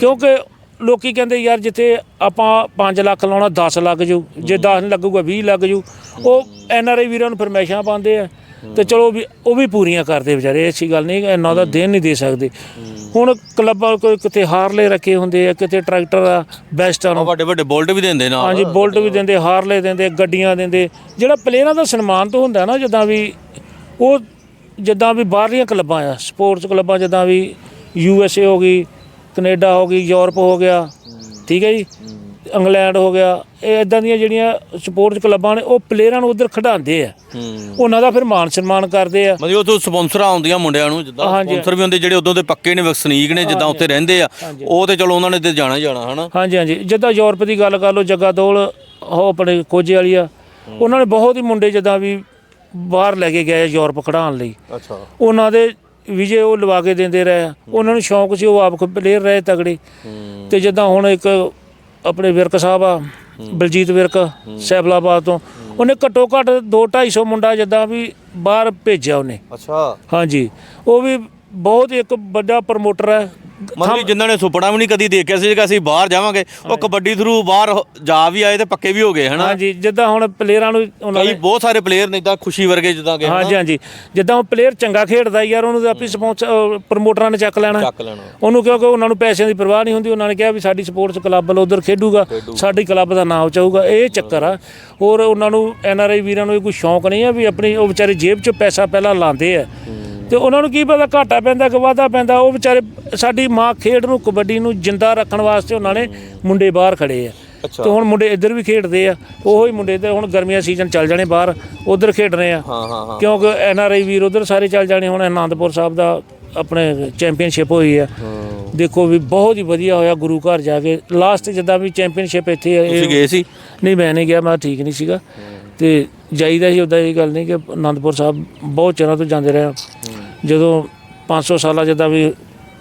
ਕਿਉਂਕਿ ਲੋਕੀ ਕਹਿੰਦੇ ਯਾਰ ਜਿੱਥੇ ਆਪਾਂ 5 ਲੱਖ ਲਾਉਣਾ 10 ਲੱਗ ਜੂ ਜੇ 10 ਨਹੀਂ ਲੱਗੂਗਾ 20 ਲੱਗ ਜੂ ਉਹ ਐਨ ਆਰ ਆਈ ਵੀਰਾਂ ਨੂੰ ਫਰਮੈਸ਼ਾਂ ਪਾਉਂਦੇ ਆ। ਤੇ ਚਲੋ ਵੀ ਉਹ ਵੀ ਪੂਰੀਆਂ ਕਰਦੇ ਵਿਚਾਰੇ ਐਸੀ ਗੱਲ ਨਹੀਂ ਇੰਨਾ ਦਾ ਦੇਣ ਨਹੀਂ ਦੇ ਸਕਦੇ। ਹੁਣ ਕਲੱਬਾਂ ਕੋਈ ਕਿਤੇ ਹਾਰਲੇ ਰੱਖੇ ਹੁੰਦੇ ਆ ਕਿਤੇ ਟਰੈਕਟਰ ਆ ਬੈਸਟਾਂ ਨੂੰ ਵੱਡੇ ਵੱਡੇ ਬੋਲਟ ਵੀ ਦਿੰਦੇ ਨਾਲ। ਹਾਂਜੀ ਬੁਲਟ ਵੀ ਦਿੰਦੇ ਹਾਰਲੇ ਦਿੰਦੇ ਗੱਡੀਆਂ ਦਿੰਦੇ। ਜਿਹੜਾ ਪਲੇਅਰਾਂ ਦਾ ਸਨਮਾਨ ਤਾਂ ਹੁੰਦਾ ਨਾ ਜਿੱਦਾਂ ਵੀ ਉਹ ਜਿੱਦਾਂ ਵੀ ਬਾਹਰਲੀਆਂ ਕਲੱਬਾਂ ਆ ਸਪੋਰਟਸ ਕਲੱਬਾਂ ਜਿੱਦਾਂ ਵੀ ਯੂ ਐਸ ਏ ਹੋ ਗਈ ਕੈਨੇਡਾ ਹੋ ਗਈ ਯੂਰਪ ਹੋ ਗਿਆ ਠੀਕ ਹੈ ਜੀ? ਇੰਗਲੈਂਡ ਹੋ ਗਿਆ ਇਹ ਇਦਾਂ ਦੀਆਂ ਜਿਹੜੀਆਂ ਸਪੋਰਟਸ ਕਲੱਬਾਂ ਨੇ ਉਹ ਪਲੇਅਰਾਂ ਨੂੰ ਉਧਰ ਖਿਡਾਉਂਦੇ ਆ। ਉਹਨਾਂ ਦਾ ਫਿਰ ਮਾਨ ਸਨਮਾਨ ਕਰਦੇ ਆ। ਮਤਲਬ ਤੋਂ ਸਪਾਂਸਰ ਆਉਂਦੀਆਂ ਮੁੰਡਿਆਂ ਨੂੰ ਜਿੱਦਾਂ। ਸਪਾਂਸਰ ਵੀ ਹੁੰਦੇ ਜਿਹੜੇ ਉਦੋਂ ਦੇ ਪੱਕੇ ਨੇ ਵਸਨੀਕ ਨੇ ਜਿੱਦਾਂ ਉੱਥੇ ਰਹਿੰਦੇ ਆ ਉਹ ਤੇ ਚਲੋ ਉਹਨਾਂ ਨੇ ਤੇ ਜਾਣਾ ਜਾਣਾ ਹਨਾ? ਹਾਂਜੀ ਹਾਂਜੀ। ਜਿੱਦਾਂ ਯੂਰਪ ਦੀ ਗੱਲ ਕਰ ਲਓ ਜੱਗਾ ਦੌਲ ਉਹ ਆਪਣੇ ਕੋਜੇ ਵਾਲੀ ਆ। ਉਹਨਾਂ ਨੇ ਬਹੁਤ ਹੀ ਮੁੰਡੇ ਜਿੱਦਾਂ ਵੀ ਬਾਹਰ ਲੈ ਕੇ ਗਏ ਯੂਰਪ ਖੜਾਉਣ ਲਈ। ਅੱਛਾ। ਉਹਨਾਂ ਦੇ ਵਿਜੇ ਉਹ ਲਵਾ ਕੇ ਦਿੰਦੇ ਰਹੇ। ਉਹਨਾਂ ਨੂੰ ਸ਼ੌਂਕ ਸੀ ਉਹ ਆਪ ਪਲੇਅਰ ਰਹੇ ਤਗੜੇ। ਤੇ ਜਿੱਦਾਂ ਹੁਣ ਇੱਕ ਆਪਣੇ ਵਿਰਕ ਸਾਹਿਬ ਆ ਬਲਜੀਤ ਵਿਰਕ ਸੈਫਲਾਬਾਦ ਤੋਂ। ਉਹਨੇ ਘੱਟੋ ਘੱਟ 2 250 ਮੁੰਡਾ ਜਿੱਦਾਂ ਵੀ ਬਾਹਰ ਭੇਜਿਆ ਉਹਨੇ। ਅੱਛਾ। ਹਾਂਜੀ। ਉਹ ਵੀ ਬਹੁਤ ਇੱਕ ਵੱਡਾ ਪ੍ਰਮੋਟਰ ਹੈ ਮਤਲਬ ਜਿਨ੍ਹਾਂ ਨੇ ਸੁਪਨਾ ਵੀ ਨਹੀਂ ਕਦੀ ਦੇਖਿਆ ਸੀ ਕਿ ਅਸੀਂ ਬਾਹਰ ਜਾਵਾਂਗੇ ਉਹ ਕਬੱਡੀ ਥਰੂ ਬਾਹਰ ਹੋ- ਜਾ ਵੀ ਆਏ ਤੇ ਪੱਕੇ ਵੀ ਹੋ ਗਏ ਹਨਾ? ਹਾਂਜੀ ਜਿੱਦਾਂ ਹੁਣ ਪਲੇਅਰਾਂ ਨੂੰ ਉਹਨਾਂ ਕਈ ਨੇ ਬਹੁਤ ਸਾਰੇ ਪਲੇਅਰ ਨੇ ਇਦਾਂ ਖੁਸ਼ੀ ਵਰਗੇ ਜਿੱਦਾਂ ਕਿ ਹਾਂਜੀ ਹਾਂਜੀ। ਜਿੱਦਾਂ ਉਹ ਪਲੇਅਰ ਚੰਗਾ ਖੇਡਦਾ ਯਾਰ ਉਹਨੂੰ ਤਾਂ ਆਪੀ ਸਪਾਂਸਰ ਪ੍ਰਮੋਟਰਾਂ ਨੇ ਚੱਕ ਲੈਣਾ। ਚੱਕ ਲੈਣਾ। ਉਹਨੂੰ ਕਿਉਂਕਿ ਉਹਨਾਂ ਨੂੰ ਪੈਸਿਆਂ ਦੀ ਪਰਵਾਹ ਨਹੀਂ ਹੁੰਦੀ ਉਹਨਾਂ ਨੇ ਕਿਹਾ ਵੀ ਸਾਡੀ ਸਪੋਰਟਸ ਕਲੱਬ ਵੱਲ ਉਧਰ ਖੇਡੂਗਾ ਸਾਡੀ ਕਲੱਬ ਦਾ ਨਾਮ ਚਾਹੂਗਾ ਇਹ ਚੱਕਰ ਆ। ਹੋਰ ਉਹਨਾਂ ਨੂੰ ਐਨ ਆਰ ਆਈ ਵੀਰਾਂ ਨੂੰ ਇਹ ਕੋਈ ਸ਼ੌਂਕ ਨਹੀਂ ਆ ਵੀ ਆਪਣੀ ਉਹ ਵਿਚਾਰੇ ਜੇਬ 'ਚ ਪੈਸਾ ਪਹਿਲਾਂ ਲਾਉਂਦੇ ਆ। ਤੇ ਉਹਨਾਂ ਨੂੰ ਕੀ ਪਤਾ ਘਾਟਾ ਪੈਂਦਾ ਕਿ ਵਾਧਾ ਪੈਂਦਾ ਉਹ ਵਿਚਾਰੇ ਸਾਡੀ ਮਾਂ ਖੇਡ ਨੂੰ ਕਬੱਡੀ ਨੂੰ ਜਿੰਦਾ ਰੱਖਣ ਵਾਸਤੇ ਉਹਨਾਂ ਨੇ ਮੁੰਡੇ ਬਾਹਰ ਖੜੇ ਆ। ਤੇ ਹੁਣ ਮੁੰਡੇ ਇੱਧਰ ਵੀ ਖੇਡਦੇ ਆ ਉਹੋ ਹੀ ਮੁੰਡੇ ਤੇ ਹੁਣ ਗਰਮੀਆਂ ਸੀਜ਼ਨ ਚੱਲ ਜਾਣੇ ਬਾਹਰ ਉਧਰ ਖੇਡਣੇ ਆ। ਹਾਂ ਹਾਂ ਹਾਂ। ਕਿਉਂਕਿ ਐਨ ਆਰ ਆਈ ਵੀਰ ਉਧਰ ਸਾਰੇ ਚੱਲ ਜਾਣੇ ਹੁਣ ਆਨੰਦਪੁਰ ਸਾਹਿਬ ਦਾ ਆਪਣੇ ਚੈਂਪੀਅਨਸ਼ਿਪ ਹੋਈ ਆ। ਦੇਖੋ ਵੀ ਬਹੁਤ ਹੀ ਵਧੀਆ ਹੋਇਆ ਗੁਰੂ ਘਰ ਜਾ ਕੇ ਲਾਸਟ ਜਿੱਦਾਂ ਵੀ ਚੈਂਪੀਅਨਸ਼ਿਪ ਇੱਥੇ ਤੁਸੀਂ ਗਏ ਸੀ? ਨਹੀਂ ਮੈਂ ਨਹੀਂ ਗਿਆ ਮੈਂ ਠੀਕ ਨਹੀਂ ਸੀਗਾ। ਤੇ ਜਾਈਦਾ ਸੀ ਉਦਾਂ ਇਹ ਗੱਲ ਨਹੀਂ ਕਿ ਆਨੰਦਪੁਰ ਸਾਹਿਬ ਬਹੁਤ ਚਿਰਾਂ ਤੋਂ ਜਾਂਦੇ ਰਹੇ ਹਾਂ। ਜਦੋਂ 500 ਸਾਲਾ ਜਿੱਦਾਂ ਵੀ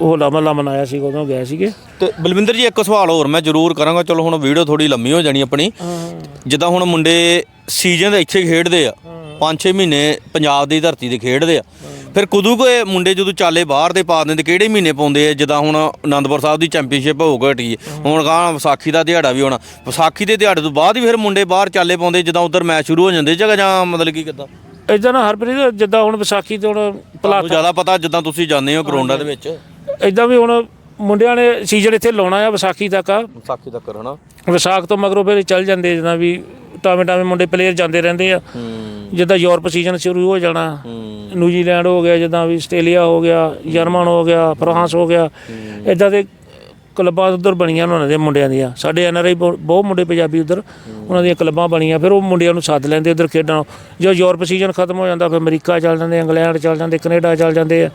ਹੋਲਾ ਮਹੱਲਾ ਮਨਾਇਆ ਸੀ ਉਦੋਂ ਗਏ ਸੀਗੇ। ਤੇ ਬਲਵਿੰਦਰ ਜੀ ਇੱਕ ਸਵਾਲ ਹੋਰ ਮੈਂ ਜ਼ਰੂਰ ਕਰਾਂਗਾ। ਚਲੋ ਹੁਣ ਵੀਡੀਓ ਥੋੜੀ ਲੰਮੀ ਹੋ ਜਾਣੀ ਆਪਣੀ। ਜਿੱਦਾਂ ਹੁਣ ਮੁੰਡੇ ਸੀਜ਼ਨ ਦੇ ਇੱਥੇ ਖੇਡਦੇ ਆ 5-6 ਮਹੀਨੇ ਪੰਜਾਬ ਦੀ ਧਰਤੀ ਤੇ ਖੇਡਦੇ ਆ। ਫਿਰ ਕਦੋਂ ਕੋਈ ਮੁੰਡੇ ਜਦੋਂ ਚਾਲੇ ਬਾਹਰ ਦੇ ਪਾ ਦਿੰਦੇ ਕਿਹੜੇ ਮਹੀਨੇ ਪਾਉਂਦੇ ਆ? ਜਿੱਦਾਂ ਹੁਣ ਆਨੰਦਪੁਰ ਸਾਹਿਬ ਦੀ ਚੈਂਪੀਅਨਸ਼ਿਪ ਹੋ ਗਈ ਹਟੀ ਹੈ। ਹੁਣ ਗਾਂ ਵਿਸਾਖੀ ਦਾ ਦਿਹਾੜਾ ਵੀ ਹੋਣਾ। ਵਿਸਾਖੀ ਦੇ ਦਿਹਾੜੇ ਤੋਂ ਬਾਅਦ ਹੀ ਫਿਰ ਮੁੰਡੇ ਬਾਹਰ ਚਾਲੇ ਪਾਉਂਦੇ ਜਿੱਦਾਂ ਉਧਰ ਮੈਚ ਸ਼ੁਰੂ ਹੋ ਜਾਂਦੇ ਜਗ੍ਹਾ ਜਾਂ ਮਤਲਬ ਕੀ ਕਿੱਦਾਂ? ਇਦਾਂ ਨਾ ਹਰਪ੍ਰੀਤ ਜਿੱਦਾਂ ਹੁਣ ਵਿਸਾਖੀ ਤੇ ਹੁਣ ਤੁਹਾਨੂੰ ਪਲਾਟ ਜ਼ਿਆਦਾ ਪਤਾ ਜਿੱਦਾਂ ਤੁਸੀਂ ਜਾਂਦੇ ਹੋ ਗਰਾਊਂਡਾਂ ਦੇ ਵਿੱਚ? ਇਦਾਂ ਵੀ ਹੁਣ ਮੁੰਡਿਆਂ ਨੇ ਸੀਜ਼ਨ ਇੱਥੇ ਲਾਉਣਾ ਆ ਵਿਸਾਖੀ ਤੱਕ ਆ। ਵਿਸਾਖੀ ਤੱਕ ਹਨਾ। ਵਿਸਾਖ ਤੋਂ ਮਗਰੋਂ ਫਿਰ ਚੱਲ ਜਾਂਦੇ ਜਿੱਦਾਂ ਵੀ ਟਾਵੇਂ ਟਾਵੇਂ ਮੁੰਡੇ ਪਲੇਅਰ ਜਾਂਦੇ ਰਹਿੰਦੇ ਆ। ਹੂੰ। ਜਿੱਦਾਂ ਯੂਰਪ ਸੀਜ਼ਨ ਸ਼ੁਰੂ ਹੋ ਜਾਣਾ ਨਿਊਜ਼ੀਲੈਂਡ ਹੋ ਗਿਆ ਜਿੱਦਾਂ ਵੀ ਆਸਟ੍ਰੇਲੀਆ ਹੋ ਗਿਆ ਜਰਮਨ ਹੋ ਗਿਆ ਫਰਾਂਸ ਹੋ ਗਿਆ ਇਦਾਂ ਦੇ ਕਲੱਬਾਂ ਉਧਰ ਬਣੀਆਂ ਉਹਨਾਂ ਦੇ ਮੁੰਡਿਆਂ ਦੀਆਂ। ਸਾਡੇ ਐਨ ਆਰ ਆਈ ਬਹੁਤ ਮੁੰਡੇ ਪੰਜਾਬੀ ਉਧਰ ਉਹਨਾਂ ਦੀਆਂ ਕਲੱਬਾਂ ਬਣੀਆਂ ਫਿਰ ਉਹ ਮੁੰਡਿਆਂ ਨੂੰ ਸੱਦ ਲੈਂਦੇ ਉਧਰ ਖੇਡਣ। ਜਦੋਂ ਯੂਰਪ ਸੀਜ਼ਨ ਖਤਮ ਹੋ ਜਾਂਦਾ ਫਿਰ ਅਮਰੀਕਾ ਚੱਲ ਜਾਂਦੇ ਇੰਗਲੈਂਡ ਚੱਲ ਜਾਂਦੇ ਕੈਨੇਡਾ ਚੱਲ ਜਾਂਦੇ ਆ।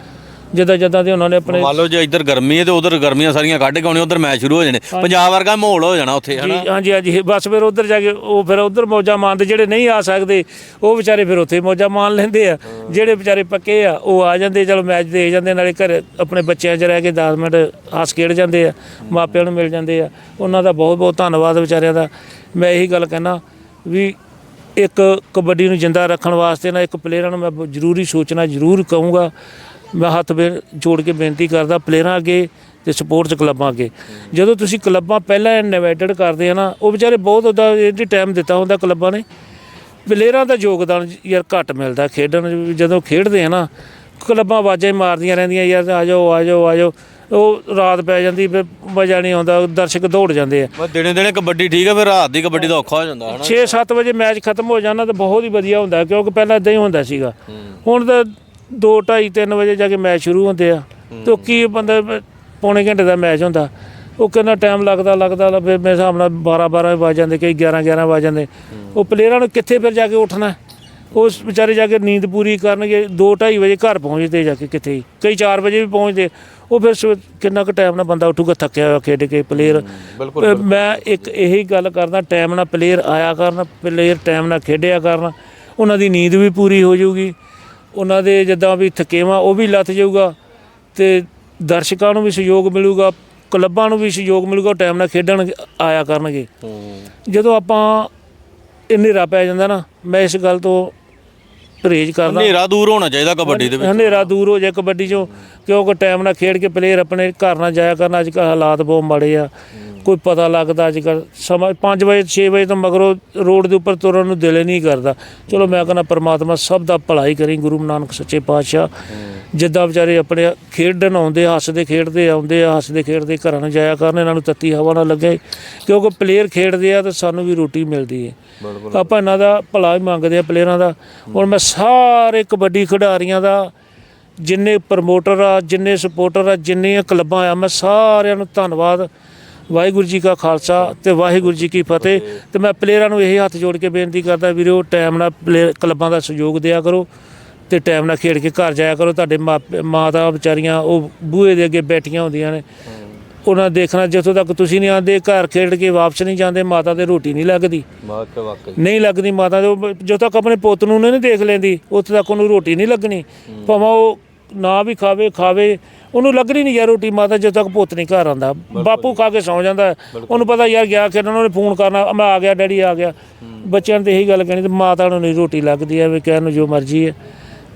ਜਿੱਦਾਂ ਜਿੱਦਾਂ ਦੇ ਉਹਨਾਂ ਨੇ ਆਪਣੇ ਮੰਨ ਲਓ ਜੇ ਇੱਧਰ ਗਰਮੀ ਹੈ ਤੇ ਉਧਰ ਗਰਮੀਆਂ ਸਾਰੀਆਂ ਕੱਢ ਕੇ ਆਉਣੇ ਉਧਰ ਮੈਚ ਸ਼ੁਰੂ ਹੋ ਜਾਣੇ। ਪੰਜਾਬ ਵਰਗਾ ਮਾਹੌਲ ਹੋ ਜਾਣਾ ਉੱਥੇ ਹਨਾ? ਜੀ ਹਾਂਜੀ ਹਾਂਜੀ। ਬਸ ਫਿਰ ਉਧਰ ਜਾ ਕੇ ਉਹ ਫਿਰ ਉਧਰ ਮੌਜਾਂ ਮਾਣਦੇ ਜਿਹੜੇ ਨਹੀਂ ਆ ਸਕਦੇ ਉਹ ਵਿਚਾਰੇ ਫਿਰ ਉੱਥੇ ਮੌਜਾਂ ਮਾਣ ਲੈਂਦੇ ਆ। ਜਿਹੜੇ ਵਿਚਾਰੇ ਪੱਕੇ ਆ ਉਹ ਆ ਜਾਂਦੇ ਚਲੋ ਮੈਚ ਦੇਖ ਜਾਂਦੇ ਨਾਲੇ ਘਰ ਆਪਣੇ ਬੱਚਿਆਂ 'ਚ ਰਹਿ ਕੇ 10 ਮਿੰਟ ਹੱਸ ਖੇਡ ਜਾਂਦੇ ਆ ਮਾਪਿਆਂ ਨੂੰ ਮਿਲ ਜਾਂਦੇ ਆ। ਉਹਨਾਂ ਦਾ ਬਹੁਤ ਬਹੁਤ ਧੰਨਵਾਦ ਵਿਚਾਰਿਆਂ ਦਾ। ਮੈਂ ਇਹੀ ਗੱਲ ਕਹਿਣਾ ਵੀ ਇੱਕ ਕਬੱਡੀ ਨੂੰ ਜਿੰਦਾ ਰੱਖਣ ਵਾਸਤੇ ਨਾ ਇੱਕ ਪਲੇਅਰਾਂ ਨੂੰ ਮੈਂ ਜ਼ਰੂਰੀ ਸੋਚਣਾ ਜ਼ਰੂਰ ਕਹੂੰਗਾ। ਮੈਂ ਹੱਥ ਬੇ- ਜੋੜ ਕੇ ਬੇਨਤੀ ਕਰਦਾ ਪਲੇਅਰਾਂ ਅੱਗੇ ਤੇ ਸਪੋਰਟਸ ਕਲੱਬਾਂ ਅੱਗੇ। ਜਦੋਂ ਤੁਸੀਂ ਕਲੱਬਾਂ ਪਹਿਲਾਂ ਇਨਵਾਈਟਡ ਕਰਦੇ ਆ ਨਾ ਉਹ ਵਿਚਾਰੇ ਬਹੁਤ ਉਹਦਾ ਇਹਦੀ ਟਾਈਮ ਦਿੱਤਾ ਹੁੰਦਾ ਕਲੱਬਾਂ ਨੇ। ਪਲੇਅਰਾਂ ਦਾ ਯੋਗਦਾਨ ਯਾਰ ਘੱਟ ਮਿਲਦਾ ਖੇਡਣ। ਜਦੋਂ ਖੇਡਦੇ ਆ ਨਾ ਕਲੱਬਾਂ ਆਵਾਜ਼ਾਂ ਮਾਰਦੀਆਂ ਰਹਿੰਦੀਆਂ ਯਾਰ ਆ ਜਾਓ ਆ ਜਾਓ ਆ ਜਾਓ। ਉਹ ਰਾਤ ਪੈ ਜਾਂਦੀ ਫਿਰ ਮਜ਼ਾ ਨਹੀਂ ਆਉਂਦਾ ਦਰਸ਼ਕ ਦੌੜ ਜਾਂਦੇ ਆ। ਬਸ ਦਿਨੇ ਦਿਨੇ ਕਬੱਡੀ ਠੀਕ ਹੈ ਫਿਰ ਰਾਤ ਦੀ ਕਬੱਡੀ ਦਾ ਔਖਾ ਹੋ ਜਾਂਦਾ ਹਨਾ? 6-7 ਵਜੇ ਮੈਚ ਖਤਮ ਹੋ ਜਾਣਾ ਤਾਂ ਬਹੁਤ ਹੀ ਵਧੀਆ ਹੁੰਦਾ ਕਿਉਂਕਿ ਪਹਿਲਾਂ ਇਦਾਂ ਹੀ ਹੁੰਦਾ ਸੀਗਾ। ਹੁਣ ਤਾਂ 2 2:30 3 ਵਜੇ ਜਾ ਕੇ ਮੈਚ ਸ਼ੁਰੂ ਹੁੰਦੇ ਆ ਤੇ ਕੀ ਬੰਦਾ ਪੌਣੇ ਘੰਟੇ ਦਾ ਮੈਚ ਹੁੰਦਾ। ਉਹ ਕਿੰਨਾ ਟਾਈਮ ਲੱਗਦਾ ਲੱਗਦਾ ਫਿਰ ਮੇਰੇ ਹਿਸਾਬ ਨਾਲ 12 12 ਵਜ ਜਾਂਦੇ ਕਈ 11 11 ਵਜ ਜਾਂਦੇ। ਉਹ ਪਲੇਅਰਾਂ ਨੂੰ ਕਿੱਥੇ ਫਿਰ ਜਾ ਕੇ ਉੱਠਣਾ? ਉਸ ਵਿਚਾਰੇ ਜਾ ਕੇ ਨੀਂਦ ਪੂਰੀ ਕਰਨਗੇ 2 2:30 ਵਜੇ ਘਰ ਪਹੁੰਚਦੇ ਜਾ ਕੇ ਕਿੱਥੇ। ਕਈ 4 ਵਜੇ ਵੀ ਪਹੁੰਚਦੇ। ਉਹ ਫਿਰ ਕਿੰਨਾ ਕੁ ਟਾਈਮ ਨਾਲ ਬੰਦਾ ਉੱਠੂਗਾ ਥੱਕਿਆ ਹੋਇਆ ਖੇਡ ਕੇ ਪਲੇਅਰ ਮੈਂ ਇੱਕ ਇਹੀ ਗੱਲ ਕਰਦਾ ਟਾਈਮ ਨਾਲ ਪਲੇਅਰ ਆਇਆ ਕਰਨ ਪਲੇਅਰ ਟਾਈਮ ਨਾਲ ਖੇਡਿਆ ਕਰਨ ਉਹਨਾਂ ਦੀ ਨੀਂਦ ਵੀ ਪੂਰੀ ਹੋ ਜਾਊਗੀ। ਉਹਨਾਂ ਦੇ ਜਿੱਦਾਂ ਵੀ ਥਕੇਵਾ ਉਹ ਵੀ ਲੱਥ ਜਾਊਗਾ ਤੇ ਦਰਸ਼ਕਾਂ ਨੂੰ ਵੀ ਸਹਿਯੋਗ ਮਿਲੂਗਾ ਕਲੱਬਾਂ ਨੂੰ ਵੀ ਸਹਿਯੋਗ ਮਿਲੂਗਾ ਟਾਈਮ ਨਾਲ ਖੇਡਣ ਆਇਆ ਕਰਨਗੇ। ਜਦੋਂ ਆਪਾਂ ਹਨੇਰਾ ਪੈ ਜਾਂਦਾ ਨਾ ਮੈਂ ਇਸ ਗੱਲ ਤੋਂ ਪਰਹੇਜ਼ ਕਰਦਾ। ਹਨੇਰਾ ਦੂਰ ਹੋਣਾ ਚਾਹੀਦਾ ਕਬੱਡੀ ਦੇ ਵਿੱਚ। ਹਨੇਰਾ ਦੂਰ ਹੋ ਜਾਏ ਕਬੱਡੀ ਚੋਂ ਕਿਉਂਕਿ ਟਾਈਮ ਨਾਲ ਖੇਡ ਕੇ ਪਲੇਅਰ ਆਪਣੇ ਘਰ ਨਾਲ ਜਾਇਆ ਕਰਨ ਅੱਜ ਕੱਲ੍ਹ ਹਾਲਾਤ ਬਹੁਤ ਮਾੜੇ ਆ। ਕੋਈ ਪਤਾ ਲੱਗਦਾ ਅੱਜ ਕੱਲ੍ਹ ਸਮਾਂ 5 ਵਜੇ 6 ਵਜੇ ਤੋਂ ਮਗਰੋਂ ਰੋਡ ਦੇ ਉੱਪਰ ਤੁਰਨ ਨੂੰ ਦਿਲ ਨਹੀਂ ਕਰਦਾ। ਚਲੋ ਮੈਂ ਕਹਿੰਦਾ ਪ੍ਰਮਾਤਮਾ ਸਭ ਦਾ ਭਲਾਈ ਕਰੀ ਗੁਰੂ ਨਾਨਕ ਸੱਚੇ ਪਾਤਸ਼ਾਹ। ਜਿੱਦਾਂ ਵਿਚਾਰੇ ਆਪਣੇ ਖੇਡਣ ਆਉਂਦੇ ਹੱਸਦੇ ਖੇਡਦੇ ਆਉਂਦੇ ਆ ਹੱਸਦੇ ਖੇਡਦੇ ਘਰਾਂ ਨੂੰ ਜਾਇਆ ਕਰਨ ਇਹਨਾਂ ਨੂੰ ਤੱਤੀ ਹਵਾ ਨਾ ਲੱਗੇ। ਕਿਉਂਕਿ ਪਲੇਅਰ ਖੇਡਦੇ ਆ ਤਾਂ ਸਾਨੂੰ ਵੀ ਰੋਟੀ ਮਿਲਦੀ ਹੈ ਆਪਾਂ ਇਹਨਾਂ ਦਾ ਭਲਾ ਹੀ ਮੰਗਦੇ ਆ ਪਲੇਅਰਾਂ ਦਾ। ਹੁਣ ਮੈਂ ਸਾਰੇ ਕਬੱਡੀ ਖਿਡਾਰੀਆਂ ਦਾ ਜਿੰਨੇ ਪ੍ਰਮੋਟਰ ਆ ਜਿੰਨੇ ਸਪੋਰਟਰ ਆ ਜਿੰਨੀਆਂ ਕਲੱਬਾਂ ਆ ਮੈਂ ਸਾਰਿਆਂ ਨੂੰ ਧੰਨਵਾਦ। ਵਾਹਿਗੁਰੂ ਜੀ ਕਾ ਖਾਲਸਾ ਤੇ ਵਾਹਿਗੁਰੂ ਜੀ ਕੀ ਫਤਿਹ। ਤੇ ਮੈਂ ਪਲੇਅਰਾਂ ਨੂੰ ਇਹ ਹੱਥ ਜੋੜ ਕੇ ਬੇਨਤੀ ਕਰਦਾ ਵੀਰੋ ਟਾਈਮ ਨਾਲ ਪਲੇਅਰ ਕਲੱਬਾਂ ਦਾ ਸਹਿਯੋਗ ਦਿਆ ਕਰੋ ਤੇ ਟਾਈਮ ਨਾਲ ਖੇਡ ਕੇ ਘਰ ਜਾਇਆ ਕਰੋ। ਤੁਹਾਡੇ ਮਾਪੇ- ਮਾਤਾ ਵਿਚਾਰੀਆਂ ਉਹ ਬੂਹੇ ਦੇ ਅੱਗੇ ਬੈਠੀਆਂ ਹੁੰਦੀਆਂ ਨੇ। ਉਹਨਾਂ ਦੇਖਣਾ ਜਿੱਥੋਂ ਤੱਕ ਤੁਸੀਂ ਨਹੀਂ ਆਉਂਦੇ ਘਰ ਖੇਡ ਕੇ ਵਾਪਸ ਨਹੀਂ ਜਾਂਦੇ ਮਾਤਾ ਤੇ ਰੋਟੀ ਨਹੀਂ ਲੱਗਦੀ। ਨਹੀਂ ਲੱਗਦੀ ਮਾਤਾ ਦੇ ਜਦੋਂ ਤੱਕ ਆਪਣੇ ਪੁੱਤ ਨੂੰ ਨਹੀਂ ਦੇਖ ਲੈਂਦੀ ਉੱਥੇ ਤੱਕ ਉਹਨੂੰ ਰੋਟੀ ਨਹੀਂ ਲੱਗਣੀ। ਭਾਵੇਂ ਉਹ ਨਾ ਵੀ ਖਾਵੇ ਖਾਵੇ ਉਹਨੂੰ ਲੱਗਣੀ ਨਹੀਂ ਯਾਰ ਰੋਟੀ ਮਾਤਾ ਜਦੋਂ ਤੱਕ ਪੁੱਤ ਨਹੀਂ ਘਰ ਆਂਦਾ ਬਾਪੂ ਖਾ ਕੇ ਸੌਂ ਜਾਂਦਾ। ਉਹਨੂੰ ਪਤਾ ਯਾਰ ਗਿਆ ਖੇਡਣ ਉਹਨੇ ਫੋਨ ਕਰਨਾ ਮੈਂ ਆ ਗਿਆ ਡੈਡੀ ਆ ਗਿਆ। ਬੱਚਿਆਂ ਨੂੰ ਤੇ ਇਹੀ ਗੱਲ ਕਹਿਣੀ ਤੇ ਮਾਤਾ ਨੂੰ ਨਹੀਂ ਰੋਟੀ ਲੱਗਦੀ ਹੈ ਵੀ ਕਹਿਣ ਨੂੰ ਜੋ ਮਰਜ਼ੀ ਹੈ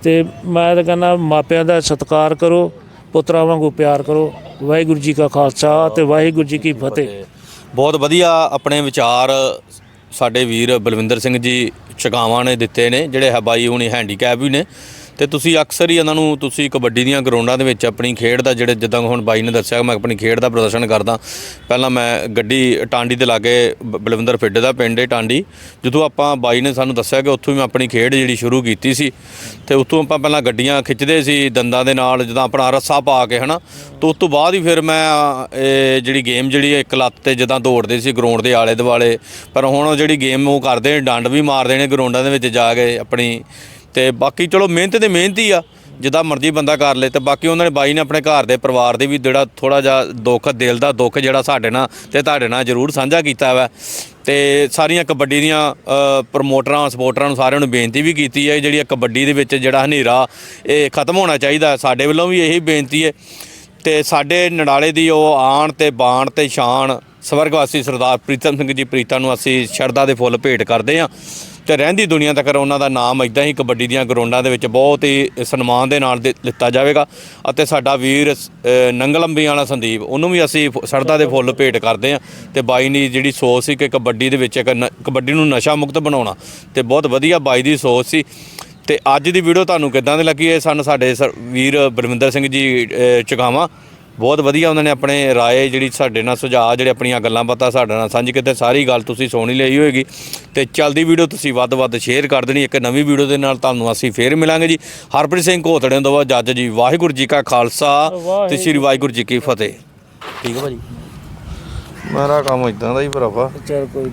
ਤੇ ਮੈਂ ਤਾਂ ਕਹਿੰਦਾ ਮਾਪਿਆਂ ਦਾ ਸਤਿਕਾਰ ਕਰੋ ਪੁੱਤਰਾਂ ਵਾਂਗੂ ਪਿਆਰ ਕਰੋ। ਵਾਹਿਗੁਰੂ ਜੀ ਕਾ ਖਾਲਸਾ ਤੇ ਵਾਹਿਗੁਰੂ ਜੀ ਕੀ ਫਤਿਹ। ਬਹੁਤ ਵਧੀਆ ਆਪਣੇ ਵਿਚਾਰ ਸਾਡੇ ਵੀਰ ਬਲਵਿੰਦਰ ਸਿੰਘ ਜੀ ਚਗਾਵਾਂ ਨੇ ਦਿੱਤੇ ਨੇ ਜਿਹੜੇ ਹੈ ਬਾਈ ਹੁਣੀ ਹੈਂਡੀਕੈਪ ਵੀ ਨੇ। ਤੇ ਤੁਸੀਂ ਅਕਸਰ ਹੀ ਇਹਨਾਂ ਨੂੰ ਤੁਸੀਂ ਕਬੱਡੀ ਦੀਆਂ ਗਰਾਊਂਡਾਂ ਦੇ ਵਿੱਚ ਆਪਣੀ ਖੇਡ ਦਾ ਜਿਹੜੇ ਜਿੱਦਾਂ ਹੁਣ ਬਾਈ ਨੇ ਦੱਸਿਆ, ਮੈਂ ਆਪਣੀ ਖੇਡ ਦਾ ਪ੍ਰਦਰਸ਼ਨ ਕਰਦਾ। ਪਹਿਲਾਂ ਮੈਂ ਗੱਡੀ ਟਾਂਡੀ ਦੇ ਲਾਗੇ ਬਲਵਿੰਦਰ ਫਿੱਡੇ ਦਾ ਪਿੰਡ ਹੈ ਟਾਂਡੀ। ਜਦੋਂ ਆਪਾਂ ਬਾਈ ਨੇ ਸਾਨੂੰ ਦੱਸਿਆ ਕਿ ਉੱਥੋਂ ਹੀ ਮੈਂ ਆਪਣੀ ਖੇਡ ਜਿਹੜੀ ਸ਼ੁਰੂ ਕੀਤੀ ਸੀ, ਤੇ ਉੱਥੋਂ ਆਪਾਂ ਪਹਿਲਾਂ ਗੱਡੀਆਂ ਖਿੱਚਦੇ ਸੀ, ਦੰਦਾਂ ਦੇ ਨਾਲ ਜਦੋਂ ਆਪਣਾ ਰੱਸਾ ਪਾ ਕੇ, ਹਨਾ। ਤੇ ਉਸ ਤੋਂ ਬਾਅਦ ਹੀ ਫਿਰ ਮੈਂ, ਇਹ ਜਿਹੜੀ ਗੇਮ ਜਿਹੜੀ ਇੱਕ ਲੱਤ ਤੇ ਜਿੱਦਾਂ ਦੌੜਦੇ ਸੀ ਗਰਾਊਂਡ ਦੇ ਆਲੇ ਦੁਆਲੇ ਪਰ ਹੁਣ ਜਿਹੜੀ ਗੇਮ ਉਹ ਕਰਦੇ ਨੇ, ਡੰਡ ਵੀ ਮਾਰਦੇ ਨੇ ਗਰਾਊਂਡਾਂ ਦੇ ਵਿੱਚ ਜਾ ਕੇ ਆਪਣੀ ਤੇ ਬਾਕੀ ਚਲੋ ਮਿਹਨਤ ਤੇ ਮਿਹਨਤ ਹੀ ਆ, ਜਿੱਦਾਂ ਮਰਜ਼ੀ ਬੰਦਾ ਕਰ ਲੇ ਤੇ ਬਾਕੀ ਉਹਨਾਂ ਨੇ ਬਾਈ ਨੇ ਆਪਣੇ ਘਰ ਦੇ ਪਰਿਵਾਰ ਦੇ ਵੀ ਜਿਹੜਾ ਥੋੜਾ ਜਿਹਾ ਦੁੱਖ, ਦਿਲ ਦਾ ਦੁੱਖ ਜਿਹੜਾ ਸਾਡੇ ਨਾਲ ਤੇ ਤੁਹਾਡੇ ਨਾਲ ਜ਼ਰੂਰ ਸਾਂਝਾ ਕੀਤਾ ਵਾ। ਤੇ ਸਾਰੀਆਂ ਕਬੱਡੀ ਦੀਆਂ ਪ੍ਰਮੋਟਰਾਂ, ਸਪੋਰਟਰਾਂ ਨੂੰ ਸਾਰਿਆਂ ਨੂੰ ਬੇਨਤੀ ਵੀ ਕੀਤੀ ਹੈ ਜਿਹੜੀ ਇਹ ਕਬੱਡੀ ਦੇ ਵਿੱਚ ਜਿਹੜਾ ਹਨੇਰਾ, ਇਹ ਖਤਮ ਹੋਣਾ ਚਾਹੀਦਾ, ਸਾਡੇ ਵੱਲੋਂ ਵੀ ਇਹੀ ਬੇਨਤੀ ਹੈ। ਤੇ ਸਾਡੇ ਨੜਾਲੇ ਦੀ ਉਹ ਆਣ ਤੇ ਬਾਣ ਤੇ ਸ਼ਾਨ, ਸਵਰਗਵਾਸੀ ਸਰਦਾਰ ਪ੍ਰੀਤਮ ਸਿੰਘ ਜੀ ਪ੍ਰੀਤਾ ਨੂੰ ਅਸੀਂ ਸ਼ਰਧਾ ਦੇ ਫੁੱਲ ਭੇਟ ਕਰਦੇ ਹਾਂ। ਤੇ ਰਹਿੰਦੀ ਦੁਨੀਆ ਤੱਕ ਉਹਨਾਂ ਦਾ ਨਾਮ ਇਦਾਂ ਹੀ ਕਬੱਡੀ ਦੀਆਂ ਗਰਾਊਂਡਾਂ ਦੇ ਵਿੱਚ ਬਹੁਤ ਹੀ ਸਨਮਾਨ ਦੇ ਨਾਲ ਦਿੱਤਾ ਜਾਵੇਗਾ ਅਤੇ ਸਾਡਾ ਵੀਰ ਅ, ਨੰਗਲੰਬੀ ਵਾਲਾ ਸੰਦੀਪ ਉਹਨੂੰ ਵੀ ਅਸੀਂ ਫੁ- ਸਰਦਾ ਦੇ ਫੁੱਲ ਭੇਟ ਕਰਦੇ ਆ ਤੇ ਬਾਈ ਦੀ ਜਿਹੜੀ ਸੋਚ ਸੀ ਕਿ ਕਬੱਡੀ ਦੇ ਵਿੱਚ ਇੱਕ ਨ- ਕਬੱਡੀ ਨੂੰ ਨਸ਼ਾ ਮੁਕਤ ਬਣਾਉਣਾ ਤੇ ਬਹੁਤ ਵਧੀਆ ਬਾਈ ਦੀ ਸੋਚ ਸੀ। ਤੇ ਅੱਜ ਦੀ ਵੀਡੀਓ ਤੁਹਾਨੂੰ ਕਿੱਦਾਂ ਦੀ ਲੱਗੀ ਇਹ ਸਨ ਸਾਡੇ ਸਰ- ਵੀਰ ਬਲਵਿੰਦਰ ਸਿੰਘ ਜੀ ਅ, ਚੁਗਾਵਾਂ ਬਹੁਤ ਵਧੀਆ ਉਹਨਾਂ ਨੇ ਆਪਣੇ ਰਾਏ ਜਿਹੜੀ ਸਾਡੇ ਨਾਲ ਸੁਝਾਅ ਜਿਹੜੇ ਆਪਣੀਆਂ ਗੱਲਾਂ ਬਾਤਾਂ ਸਾਡੇ ਨਾਲ ਸਾਂਝੀ ਕੀਤੇ ਸਾਰੀ ਗੱਲ ਤੁਸੀਂ ਸੁਣ ਹੀ ਲਈ ਹੋਏਗੀ। ਤੇ ਚੱਲਦੀ ਵੀਡੀਓ ਤੁਸੀਂ ਵੱਧ ਤੋਂ ਵੱਧ ਸ਼ੇਅਰ ਕਰ ਦੇਣੀ ਇੱਕ ਨਵੀਂ ਵੀਡੀਓ ਦੇ ਨਾਲ ਤੁਹਾਨੂੰ ਅਸੀਂ ਫੇਰ ਮਿਲਾਂਗੇ ਜੀ। ਹਰਪ੍ਰੀਤ ਸਿੰਘ ਘੋਤੜੇ ਤੋਂ ਬਾਅਦ ਜੱਜ ਜੀ ਵਾਹਿਗੁਰੂ ਜੀ ਕਾ ਖਾਲਸਾ ਤੇ ਸ੍ਰੀ ਵਾਹਿਗੁਰੂ ਜੀ ਕੀ ਫਤਿਹ। ਠੀਕ ਹੈ ਭਾਜੀ? ਮੇਰਾ ਕੰਮ ਇਦਾਂ ਦਾ ਹੀ ਭਰਾਵਾ। ਚਲ ਕੋਈ